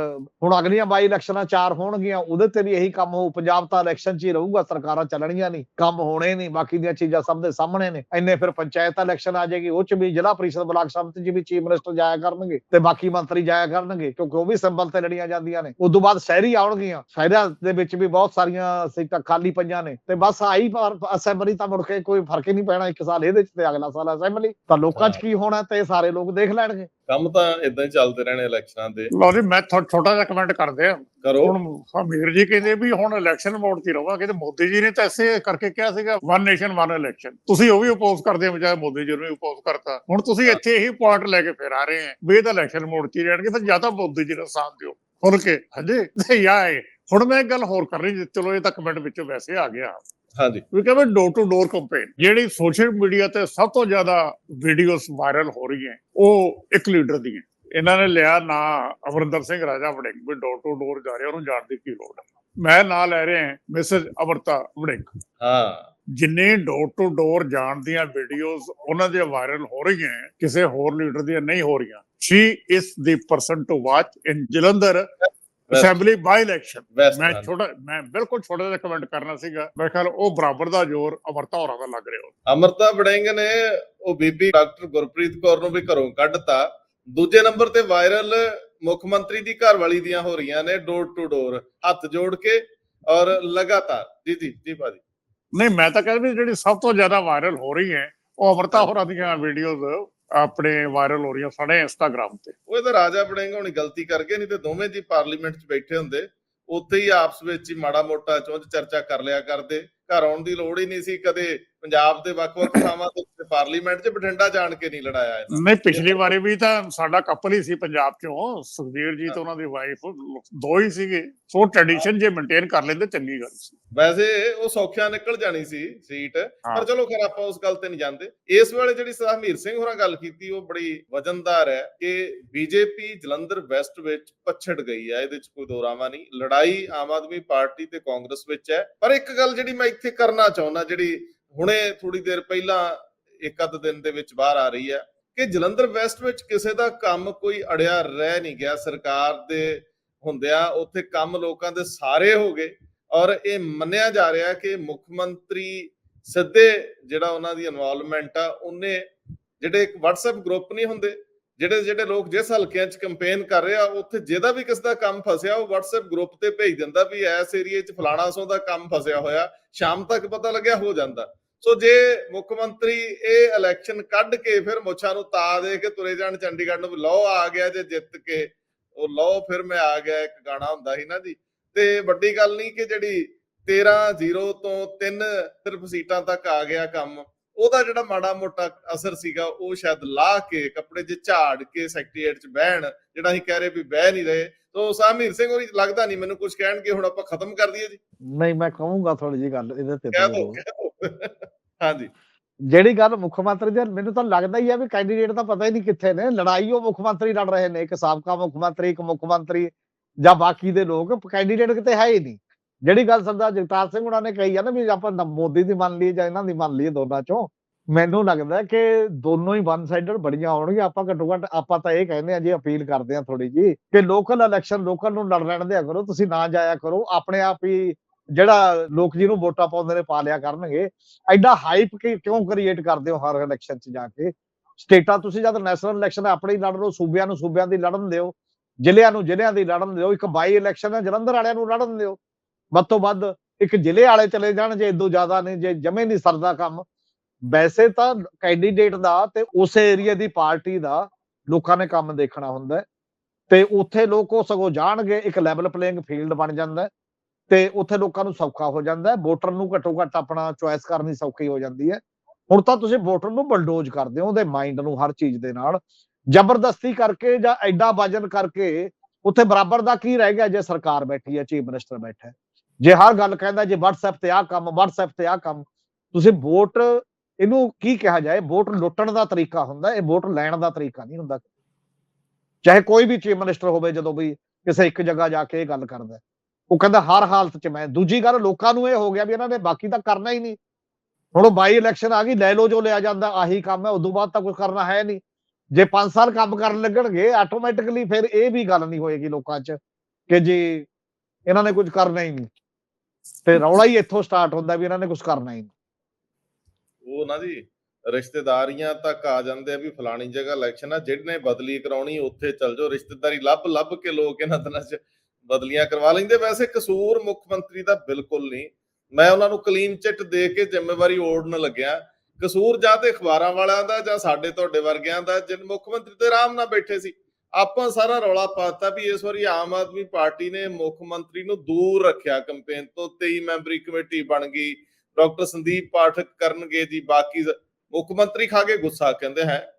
ਹੁਣ ਅਗਲੀਆਂ ਬਾਈ ਇਲੈਕਸ਼ਨਾਂ ਚਾਰ ਹੋਣਗੀਆਂ ਉਹਦੇ ਤੇ ਵੀ ਇਹੀ ਕੰਮ ਹੋਊ। ਪੰਜਾਬ ਤਾਂ ਇਲੈਕਸ਼ਨ 'ਚ ਹੀ ਰਹੂਗਾ ਸਰਕਾਰਾਂ ਚੱਲਣੀਆਂ ਨਹੀਂ ਕੰਮ ਹੋਣੇ ਨਹੀਂ ਬਾਕੀ ਦੀਆਂ ਚੀਜ਼ਾਂ ਸਭ ਦੇ ਸਾਹਮਣੇ ਨੇ। ਇੰਨੇ ਫਿਰ ਪੰਚਾਇਤ ਇਲੈਕਸ਼ਨ ਆ ਜਾਏਗੀ ਉਹ 'ਚ ਵੀ ਜ਼ਿਲ੍ਹਾ ਪ੍ਰੀਸ਼ਦ ਬਲਾਕ ਸੰਮਤੀ 'ਚ ਵੀ ਚੀਫ ਮਿਨਿਸਟਰ ਜਾਇਆ ਕਰਨਗੇ ਤੇ ਬਾਕੀ ਮੰਤਰੀ ਜਾਇਆ ਕਰਨਗੇ ਕਿਉਂਕਿ ਉਹ ਵੀ ਸਿੰਬਲ ਤੇ ਲੜੀਆਂ ਜਾਂਦੀਆਂ ਨੇ। ਉਸ ਤੋਂ ਬਾਅਦ ਸ਼ਹਿਰੀ ਆਉਣਗੀਆਂ ਸ਼ਹਿਰਾਂ ਦੇ ਵਿੱਚ ਵੀ ਬਹੁਤ ਸਾਰੀਆਂ ਸੀਟਾਂ ਖਾਲੀ ਪਈਆਂ ਨੇ ਤੇ ਬਸ ਆਈ ਅਸੈਂਬਲੀ ਤਾਂ ਮੁੜ ਕੇ ਕੋਈ ਫ਼ਰਕ ਹੀ ਨਹੀਂ ਪੈਣਾ ਇੱਕ ਸਾਲ ਇਹਦੇ 'ਚ ਤੇ ਅਗਲਾ ਸਾਲ ਅਸੈਂਬਲੀ ਤਾਂ ਲੋਕਾਂ 'ਚ ਕੀ ਹੋਣਾ ਤੇ ਇਹ ਸਾਰੇ ਲੋਕ ਦੇਖ ਲੈਣਗੇ। ਕੰਮ ਤਾਂ ਇਦਾਂ ਹੀ ਚੱਲਦੇ ਰਹਿਣੇ ਇਲੈਕਸ਼ਨਾਂ ਦੇ। ਲਓ ਜੀ ਮੈਂ ਛੋਟਾ ਜਿਹਾ ਕਮੈਂਟ ਕਰਦੇ ਆ ਕਰੋ। ਹੁਣ ਹਮੀਰ ਜੀ ਕਹਿੰਦੇ ਵੀ ਹੁਣ ਇਲੈਕਸ਼ਨ ਮੋਡ ਹੀ ਰਹੂਗਾ ਕਹਿੰਦੇ ਮੋਦੀ ਜੀ ਨੇ ਤਾਂ ਐਸੇ ਕਰਕੇ ਕਿਹਾ ਸੀਗਾ ਵਨ ਨੇਸ਼ਨ ਵਨ ਇਲੈਕਸ਼ਨ ਤੁਸੀਂ ਉਹ ਵੀ ਅਪੋਜ਼ ਕਰਦੇ ਹੋ ਬਜਾਏ ਮੋਦੀ ਜੀ ਨੂੰ ਵੀ ਅਪੋਜ਼ ਕਰਤਾ। ਹੁਣ ਤੁਸੀਂ ਇੱਥੇ ਇਹੀ ਪੁਆਇੰਟ ਲੈ ਕੇ ਫਿਰ ਆ ਰਹੇ ਆ ਵੀ ਇਹ ਤਾਂ ਇਲੈਕਸ਼ਨ ਮੋਡ 'ਚ ਹੀ ਰਹਿਣਗੇ ਫਿਰ ਜਾਂ ਤਾਂ ਮੋਦੀ ਜੀ ਦਾ ਸਾਥ ਦਿਓ। ਹੁਣ ਕੇ ਹਜੇ ਤੇ ਯਾ ਇਹ ਹੁਣ ਮੈਂ ਇੱਕ ਗੱਲ ਹੋਰ ਕਰ ਰਹੀ ਚਲੋ ਇਹ ਤਾਂ ਕਮੈਂਟ ਵਿੱਚੋਂ ਵੈਸੇ ਆ ਗਿਆ। ਹਾਂਜੀ। ਵੀ ਕਹਿੰਦੇ ਡੋਰ ਟੂ ਡੋਰ ਕੰਪੇਨ ਜਿਹੜੀ ਸੋਸ਼ਲ ਮੀਡੀਆ ਤੇ ਸਭ ਤੋਂ ਜ਼ਿਆਦਾ ਵੀਡੀਓਜ਼ ਵਾਇਰਲ ਹੋ ਰਹੀਆਂ ਉਹ ਇੱਕ ਲੀਡਰ ਦੀਆਂ। ਇਹਨਾਂ ਨੇ ਲਿਆ ਨਾਂ ਅਮਰਿੰਦਰ ਸਿੰਘ ਰਾਜਾ ਵੜਿੰਗ ਵੀ ਡੋਰ ਟੂ ਡੋਰ ਜਾ ਰਿਹਾ ਉਹਨੂੰ ਜਾਣ ਦੀ ਕੀ ਲੋੜ ਹੈ। ਮੈਂ ਨਾਂ ਲੈ ਰਿਹਾ ਮਿਸਿਸ ਅਮਰਤਾ ਵੜਿੰਗ। ਹਾਂ। ਜਿੰਨੇ ਡੋਰ ਟੂ ਡੋਰ ਜਾਣ ਦੀਆਂ ਵੀਡੀਓਜ਼ ਉਹਨਾਂ ਦੀਆਂ ਵਾਇਰਲ ਹੋ ਰਹੀਆਂ ਕਿਸੇ ਹੋਰ ਲੀਡਰ ਦੀਆਂ ਨਹੀਂ ਹੋ ਰਹੀਆਂ। She is the person to watch in Jalandhar assembly by election ਮੈਂ ਛੋਟਾ ਮੈਂ ਬਿਲਕੁਲ ਛੋਟਾ ਜਿਹਾ ਕਮੈਂਟ ਕਰਨਾ ਸੀਗਾ। ਮੈਂ ਖਿਆਲ ਉਹ ਬਰਾਬਰ ਦਾ ਜ਼ੋਰ ਅਮਰਤਾ ਹੋਰਾਂ ਦਾ ਲੱਗ ਰਿਹਾ ਅਮਰਤਾ ਵੜਿੰਗ ਨੇ ਉਹ ਬੀਬੀ ਡਾਕਟਰ ਗੁਰਪ੍ਰੀਤ ਕੌਰ ਨੂੰ ਵੀ ਘਰੋਂ ਕੱਢਤਾ। ਦੂਜੇ ਨੰਬਰ ਤੇ ਵਾਇਰਲ ਮੁੱਖ ਮੰਤਰੀ ਦੀ ਘਰ ਵਾਲੀ ਦੀਆਂ ਹੋ ਰਹੀਆਂ ਨੇ ਡੋਰ ਟੂ ਡੋਰ ਹੱਥ ਜੋੜ ਕੇ ਔਰ ਲਗਾਤਾਰ। ਜੀ ਜੀ ਜੀ ਭਾਜੀ। ਨਹੀਂ ਮੈਂ ਤਾਂ ਕਹਿੰਦਾ ਵੀ ਜਿਹੜੀ ਸਭ ਤੋਂ ਜ਼ਿਆਦਾ ਵਾਇਰਲ ਹੋ ਰਹੀ ਹੈ ਉਹ ਅਮਰਤਾ ਹੋਰਾਂ ਦੀਆਂ ਵੀਡੀਓਜ਼ ਆਪਣੇ ਵਾਇਰਲ ਹੋ ਰਹੀਆਂ ਸਾਡੇ ਇੰਸਟਾਗ੍ਰam ਤੇ। ਉਹ ਇਹਦਾ ਰਾਜਾ ਵੜਿੰਗ ਹੋਣੀ ਗਲਤੀ ਕਰਕੇ ਗਏ ਨਹੀਂ ਤੇ ਦੋਵੇਂ ਜੀ ਪਾਰਲੀਮੈਂਟ 'ਚ ਬੈਠੇ ਹੁੰਦੇ। ਉੱਥੇ ਹੀ ਆਪਸ ਵਿੱਚ ਹੀ ਮਾੜਾ ਮੋਟਾ ਚੁੰਝ ਚਰਚਾ ਕਰ ਲਿਆ ਕਰਦੇ। ਘਰ ਆਉਣ ਦੀ ਲੋੜ ਹੀ ਨਹੀਂ ਸੀ ਕਦੇ ਪੰਜਾਬ ਦੇ ਵੱਖ-ਵੱਖ ਥਾਵਾਂ ਤੇ ਪਾਰਲੀਮੈਂਟ 'ਚ ਬਠਿੰਡਾ ਜਾਣ ਕੇ ਨਹੀਂ ਲੜਾਇਆ ਨਹੀਂ ਪਿਛਲੀ ਵਾਰੀ ਵੀ ਤਾਂ ਸਾਡਾ ਕਪਲ ਹੀ ਸੀ ਪੰਜਾਬ ਚੋਂ। ਸੁਖਬੀਰ ਜੀ ਤੇ ਉਹਨਾਂ ਦੀ ਵਾਈਫ ਦੋ ਹੀ ਸੀਗੇ। ਸੋ ਟ੍ਰੈਡੀਸ਼ਨ ਜੇ ਮੇਨਟੇਨ ਕਰ ਲੈਂਦੇ ਚੰਗੀ ਗੱਲ ਸੀ। ਵੈਸੇ ਉਹ ਸੌਖਿਆ ਨਿਕਲ ਜਾਣੀ ਸੀ ਸੀਟ ਪਰ ਚਲੋ ਖੈਰ ਆਪਾਂ ਉਸ ਗੱਲ ਤੇ ਨਹੀਂ ਜਾਂਦੇ। ਇਸ ਵੇਲੇ ਜਿਹੜੀ ਹਮੀਰ ਸਿੰਘ ਹੋਰਾਂ ਗੱਲ ਕੀਤੀ ਉਹ ਬੜੀ ਵਜਨਦਾਰ ਹੈ ਕਿ ਬੀਜੇਪੀ ਜਲੰਧਰ ਵੈਸਟ ਵਿੱਚ ਪਛੜ ਗਈ ਹੈ। ਇਹਦੇ ਚ ਕੋਈ ਦੋਰਾਵਾ ਨਹੀਂ। ਲੜਾਈ ਆਮ ਆਦਮੀ ਪਾਰਟੀ ਤੇ ਕਾਂਗਰਸ ਵਿੱਚ ਹੈ। ਪਰ ਇੱਕ ਗੱਲ ਜਿਹੜੀ ਮੈਂ ਇੱਥੇ ਕਰਨਾ ਚਾਹੁੰਦਾ ਜਿਹੜੀ ਹੁਣੇ ਥੋੜੀ ਦੇਰ ਪਹਿਲਾਂ ਇੱਕ ਅੱਧ ਦਿਨ ਦੇ ਵਿੱਚ ਬਾਹਰ ਆ ਰਹੀ ਹੈ ਕਿ ਜਲੰਧਰ ਵੈਸਟ ਵਿੱਚ ਕਿਸੇ ਦਾ ਕੰਮ ਕੋਈ ਅੜਿਆ ਰਹਿ ਨਹੀਂ ਗਿਆ। ਸਰਕਾਰ ਦੇ ਹੁੰਦਿਆਂ ਉੱਥੇ ਕੰਮ ਲੋਕਾਂ ਦੇ ਸਾਰੇ ਹੋ ਗਏ ਔਰ ਇਹ ਮੰਨਿਆ ਜਾ ਰਿਹਾ ਕਿ ਮੁੱਖ ਮੰਤਰੀ ਸਿੱਧੇ ਜਿਹੜਾ ਉਹਨਾਂ ਦੀ ਇਨਵੋਲਵਮੈਂਟ ਆ, ਉਹਨੇ ਜਿਹੜੇ ਇੱਕ WhatsApp ਗਰੁੱਪ ਨਹੀਂ ਹੁੰਦੇ ਜਿਹੜੇ ਜਿਹੜੇ ਲੋਕ ਜਿਸ ਹਲਕਿਆਂ 'ਚ ਕੈਂਪੇਨ ਕਰ ਰਹੇ ਆ, ਉੱਥੇ ਜਿਹਦਾ ਵੀ ਕਿਸ ਦਾ ਕੰਮ ਫਸਿਆ, ਉਹ WhatsApp ਗਰੁੱਪ ਤੇ ਭੇਜ ਦਿੰਦਾ ਵੀ ਇਸ ਏਰੀਏ 'ਚ ਫਲਾਣਾ ਸੋ ਦਾ ਕੰਮ ਫਸਿਆ ਹੋਇਆ, ਸ਼ਾਮ ਤੱਕ ਪਤਾ ਲੱਗਿਆ ਹੋ ਜਾਂਦਾ। ਸੋ ਜੇ ਮੁੱਖ ਮੰਤਰੀ ਇਹ ਇਲੈਕਸ਼ਨ ਕੱਢ ਕੇ ਫਿਰ ਮੁੱਛਾਂ ਨੂੰ ਤਾ ਦੇ ਕੇ ਤੁਰੇ ਜਾਣ, ਚੰਡੀਗੜ੍ਹ ਨੂੰ ਵੀ ਲਓ ਆ ਗਿਆ ਜੇ ਜਿੱਤ ਕੇ, ਉਹ ਲਓ ਫਿਰ ਮੈਂ ਆ ਗਿਆ, ਇੱਕ ਗਾਣਾ ਹੁੰਦਾ ਸੀ ਨਾ ਜੀ। ਤੇ ਵੱਡੀ ਗੱਲ ਨਹੀਂ ਕਿ ਜਿਹੜੀ 13 0 ਤੋਂ 3 ਸਿਰਫ ਸੀਟਾਂ ਤੱਕ ਆ ਗਿਆ ਕੰਮ ਉਹਦਾ ਜਿਹੜਾ ਮਾੜਾ ਮੋਟਾ ਅਸਰ ਸੀਗਾ ਉਹ ਸ਼ਾਇਦ ਲਾ ਕੇ ਕੱਪੜੇ 'ਚ ਝਾੜ ਕੇ ਸੈਕਟਰੀਏਟ 'ਚ ਬਹਿਣ ਜਿਹੜਾ ਅਸੀਂ ਕਹਿ ਰਹੇ ਵੀ ਬਹਿ ਨਹੀਂ ਰਹੇ ਤੋ ਸਾਮੀਰ ਸਿੰਘ ਹੋਰੀ ਲੱਗਦਾ ਨਹੀਂ ਮੈਨੂੰ ਕੁਝ ਕਹਿਣਗੇ ਹੁਣ ਆਪਾਂ ਖਤਮ ਕਰ ਦਈਏ ਜੀ। ਨਹੀਂ ਮੈਂ ਕਹੂੰਗਾ ਥੋੜੀ ਜੀ ਗੱਲ ਇਹਦੇ ਤੇ ਕਹਿ ਦੋ ਹਾਂਜੀ। ਜਿਹੜੀ ਗੱਲ ਮੁੱਖ ਮੰਤਰੀ ਦੀ ਮੈਨੂੰ ਤਾਂ ਲੱਗਦਾ ਹੀ ਆ ਵੀ ਕੈਂਡੀਡੇਟ ਤਾਂ ਪਤਾ ਹੀ ਨਹੀਂ ਕਿੱਥੇ ਨੇ ਲੜਾਈ ਉਹ ਮੁੱਖ ਮੰਤਰੀ ਲੜ ਰਹੇ ਨੇ ਇੱਕ ਸਾਬਕਾ ਮੁੱਖ ਮੰਤਰੀ ਇੱਕ ਮੁੱਖ ਮੰਤਰੀ ਜਾਂ ਬਾਕੀ ਦੇ ਲੋਕ ਕੈਂਡੀਡੇਟ ਕਿਤੇ ਹੈ ਹੀ ਨਹੀਂ। ਜਿਹੜੀ ਗੱਲ ਸਰਦਾਰ ਜਗਤਾਰ ਸਿੰਘ ਉਹਨਾਂ ਨੇ ਕਹੀ ਆ ਨਾ ਵੀ ਆਪਾਂ ਨ- ਮੋਦੀ ਦੀ ਮੰਨ ਲਈਏ ਜਾਂ ਇਹਨਾਂ ਦੀ ਮੰਨ ਲਈਏ ਦੋਨਾਂ ਚੋਂ, ਮੈਨੂੰ ਲੱਗਦਾ ਕਿ ਦੋਨੋਂ ਹੀ ਵਨ ਸਾਈਡਡ ਬੜੀਆਂ ਆਉਣਗੀਆਂ। ਆਪਾਂ ਘੱਟੋ ਘੱਟ ਆਪਾਂ ਤਾਂ ਇਹ ਕਹਿੰਦੇ ਆ ਜੀ, ਅਪੀਲ ਕਰਦੇ ਆ ਥੋੜੀ ਜੀ ਕਿ ਲੋਕਲ ਇਲੈਕਸ਼ਨ ਲੋਕਲ ਨੂੰ ਲੜ ਲੈਣ ਦਿਆ ਕਰੋ, ਤੁਸੀਂ ਨਾ ਜਾਇਆ ਕਰੋ, ਆਪਣੇ ਆਪ ਹੀ ਜਿਹੜਾ ਲੋਕ ਜੀ ਨੂੰ ਵੋਟਾਂ ਪਾਉਂਦੇ ਨੇ ਪਾ ਲਿਆ ਕਰਨਗੇ। ਐਡਾ ਹਾਈਪ ਕਿਉਂ ਕ੍ਰੀਏਟ ਕਰਦੇ ਹੋ ਹਰ ਇਲੈਕਸ਼ਨ 'ਚ ਜਾ ਕੇ? ਸਟੇਟਾਂ ਤੁਸੀਂ ਜਦ ਨੈਸ਼ਨਲ ਇਲੈਕਸ਼ਨ ਆਪਣੇ ਹੀ ਲੜ ਲਓ ਸੂਬਿਆਂ ਨੂੰ ਸੂਬਿਆਂ ਦੀ ਲੜਨ ਦਿਓ, ਜ਼ਿਲ੍ਹਿਆਂ ਨੂੰ ਜ਼ਿਲ੍ਹਿਆਂ ਦੀ ਲੜਨ ਦਿਓ, ਇੱਕ ਬਾਈ ਇਲੈਕਸ਼ਨ ਹੈ, ਜਲੰਧਰ ਵਾਲਿਆਂ ਨੂੰ ਲੜਨ ਦਿਓ। ਵੱਧ ਤੋਂ ਵੱਧ ਇੱਕ ਜ਼ਿਲ੍ਹੇ ਵਾਲੇ ਚਲੇ ਜਾਣ, ਜੇ ਇਦੋਂ ਜ਼ਿਆਦਾ ਨਹੀਂ, ਜੇ ਜਮੇ ਨਹੀਂ ਸਰਦਾ ਕੰਮ। ਵੈਸੇ ਤਾਂ ਕੈਂਡੀਡੇਟ ਦਾ ਤੇ ਉਸੇ ਏਰੀਆ ਦੀ ਪਾਰਟੀ ਦਾ ਲੋਕਾਂ ਨੇ ਕੰਮ ਦੇਖਣਾ ਹੁੰਦਾ ਤੇ ਉੱਥੇ ਲੋਕ ਉਹ ਸਗੋਂ ਜਾਣਗੇ, ਇੱਕ ਲੈਵਲ ਪਲੇਇੰਗ ਫੀਲਡ ਬਣ ਜਾਂਦਾ ਤੇ ਉੱਥੇ ਲੋਕਾਂ ਨੂੰ ਸੌਖਾ ਹੋ ਜਾਂਦਾ ਵੋਟਰ ਨੂੰ ਘੱਟੋ ਘੱਟ ਆਪਣਾ ਚੁਆਇਸ ਕਰਨੀ ਸੌਖੀ ਹੋ ਜਾਂਦੀ ਹੈ। ਹੁਣ ਤਾਂ ਤੁਸੀਂ ਵੋਟਰ ਨੂੰ ਬਲਡੋਜ਼ ਕਰਦੇ ਹੋ ਉਹਦੇ ਮਾਈਂਡ ਨੂੰ ਹਰ ਚੀਜ਼ ਦੇ ਨਾਲ। ਜ਼ਬਰਦਸਤੀ ਕਰਕੇ ਜਾਂ ਐਡਾ ਵਜਨ ਕਰਕੇ ਉੱਥੇ ਬਰਾਬਰ ਦਾ ਕੀ ਰਹਿ ਗਿਆ ਜੇ ਸਰਕਾਰ ਬੈਠੀ ਹੈ ਚੀਫ ਮਿਨਿਸਟਰ ਬੈਠਾ ਹੈ। ਜੇ ਹਰ ਗੱਲ ਕਹਿੰਦਾ, ਜੇ WhatsApp ਤੇ ਆਹ ਕੰਮ, WhatsApp ਤੇ ਆਹ ਕੰਮ, ਤੁਸੀਂ ਵੋਟ, ਇਹਨੂੰ ਕੀ ਕਿਹਾ ਜਾਏ? ਵੋਟ ਲੁੱਟਣ ਦਾ ਤਰੀਕਾ ਹੁੰਦਾ, ਇਹ ਵੋਟ ਲੈਣ ਦਾ ਤਰੀਕਾ ਨਹੀਂ ਹੁੰਦਾ। ਚਾਹੇ ਕੋਈ ਵੀ ਚੀਫ ਮਿਨਿਸਟਰ ਹੋਵੇ, ਜਦੋਂ ਵੀ ਕਿਸੇ ਇੱਕ ਜਗ੍ਹਾ ਜਾ ਕੇ ਇਹ ਗੱਲ ਕਰਦਾ ਉਹ ਕਹਿੰਦਾ, ਹਰ ਹਾਲਤ 'ਚ ਮੈਂ ਦੂਜੀ ਗੱਲ, ਲੋਕਾਂ ਨੂੰ ਇਹ ਹੋ ਗਿਆ ਵੀ ਇਹਨਾਂ ਨੇ ਬਾਕੀ ਤਾਂ ਕਰਨਾ ਹੀ ਨਹੀਂ। ਹੁਣ ਉਹ ਬਾਈ ਇਲੈਕਸ਼ਨ ਆ ਗਈ, ਲੈ ਲਓ ਜੋ ਲਿਆ ਜਾਂਦਾ, ਆਹੀ ਕੰਮ ਹੈ, ਉਦੋਂ ਬਾਅਦ ਤਾਂ ਕੁਝ ਕਰਨਾ ਹੈ ਨਹੀਂ। ਜੇ 5 ਸਾਲ ਕੰਮ ਕਰਨ ਲੱਗਣਗੇ ਆਟੋਮੈਟਿਕਲੀ ਫਿਰ ਇਹ ਵੀ ਗੱਲ ਨਹੀਂ ਹੋਏਗੀ ਲੋਕਾਂ 'ਚ ਕਿ ਜੀ, ਇਹਨਾਂ ਨੇ ਕੁਝ ਕਰਨਾ ਹੀ ਨਹੀਂ। ਤੇ ਰੌਲਾ ਹੀ ਇੱਥੋਂ ਸਟਾਰਟ ਹੁੰਦਾ ਵੀ ਇਹਨਾਂ ਨੇ ਕੁਝ ਕਰਨਾ ਹੀ ਉਹ ਨਾ ਜੀ, ਰਿਸ਼ਤੇਦਾਰੀਆਂ ਤੱਕ ਆ ਜਾਂਦੇ ਆ ਵੀ ਫਲਾਣੀ ਜਗ੍ਹਾ ਇਲੈਕਸ਼ਨ ਆ, ਜਿਹਨੇ ਬਦਲੀ ਕਰਾਉਣੀ, ਉੱਥੇ ਚੱਲ ਜਾਓ। ਰਿਸ਼ਤੇਦਾਰੀ ਲੱਭ ਲੱਭ ਕੇ ਲੋਕ ਇਹਨਾਂ ਦਿਨਾਂ 'ਚ ਬਦਲੀਆਂ ਕਰਵਾ ਲੈਂਦੇ। ਵੈਸੇ ਕਸੂਰ ਮੁੱਖ ਮੰਤਰੀ ਦਾ ਬਿਲਕੁਲ ਨਹੀਂ। ਮੈਂ ਉਹਨਾਂ ਨੂੰ ਕਲੀਨ ਚਿੱਟ ਦੇ ਕੇ ਜ਼ਿੰਮੇਵਾਰੀ ਓੜਨ ਲੱਗਿਆ। ਕਸੂਰ ਜਾਂ ਤੇ ਅਖਬਾਰਾਂ ਵਾਲਿਆਂ ਦਾ ਜਾਂ ਸਾਡੇ ਤੁਹਾਡੇ ਵਰਗਿਆਂ ਦਾ, ਜਿਨ ਮੁੱਖ ਮੰਤਰੀ ਤੇ ਆਰਾਮ ਨਾਲ ਬੈਠੇ ਸੀ। ਆਪਾਂ ਸਾਰਾ ਰੌਲਾ ਪਾਤਾ ਵੀ ਇਸ ਵਾਰੀ ਆਮ ਆਦਮੀ ਪਾਰਟੀ ਨੇ ਮੁੱਖ ਮੰਤਰੀ ਨੂੰ ਦੂਰ ਰੱਖਿਆ ਕੈਂਪੇਨ ਤੋਂ 23 ਮੈਂਬਰੀ ਕਮੇਟੀ ਬਣ ਗਈ। ਡਾਕਟਰ ਸੰਦੀਪ ਪਾਠਕ ਕਰਨਗੇ ਜੀ, ਬਾਕੀ ਮੁੱਖ ਮੰਤਰੀ ਖਾ ਕੇ ਗੁੱਸਾ ਕਹਿੰਦੇ ਹੈ।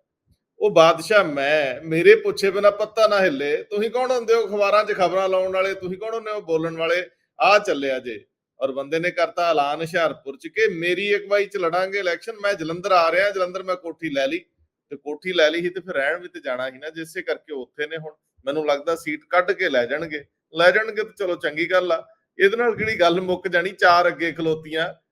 ਉਹ ਬਾਦਸ਼ਾਹ ਮੈਂ, ਮੇਰੇ ਪੁੱਛੇ ਬਿਨਾ ਪੱਤਾ ਨਾ ਹਿੱਲੇ। ਤੁਸੀਂ ਕੌਣ ਹੁੰਦੇ ਹੋ? ਅਖਬਾਰਾਂ 'ਚ ਖਬਰਾਂ ਲਾਉਣ ਵਾਲੇ। ਤੁਸੀਂ ਕੌਣ ਹੁੰਦੇ ਹੋ? ਬੋਲਣ ਵਾਲੇ। ਆ ਚੱਲਿਆ ਜੇ। ਔਰ ਬੰਦੇ ਨੇ ਕਰਤਾ ਐਲਾਨ ਹੁਸ਼ਿਆਰਪੁਰ 'ਚ ਕਿ ਮੇਰੀ ਅਗਵਾਈ 'ਚ ਲੜਾਂਗੇ। ਇਲੈਕਸ਼ਨ, ਮੈਂ ਜਲੰਧਰ ਆ ਰਿਹਾ। ਜਲੰਧਰ ਮੈਂ ਕੋਠੀ ਲੈ ਲਈ। ਤੇ ਕੋਠੀ ਲੈ ਲਈ ਸੀ ਤੇ ਫਿਰ ਰਹਿਣ ਵੀ ਤੇ ਜਾਣਾ ਸੀ ਨਾ ਜਿਸੇ ਕਰਕੇ ਉੱਥੇ ਨੇ ਹੁਣ ਮੈਨੂੰ ਲੱਗਦਾ ਸੀਟ ਕੱਢ ਕੇ ਲੈ ਜਾਣਗੇ। ਲੈ ਜਾਣਗੇ ਤੇ ਚਲੋ ਚੰਗੀ ਗੱਲ ਆ। ਇਹਦੇ ਨਾਲ ਕਿਹੜੀ ਗੱਲ ਮੁੱਕ ਜਾਣੀ? ਚਾਰ ਅੱਗੇ ਖਲੋਤੀਆਂ।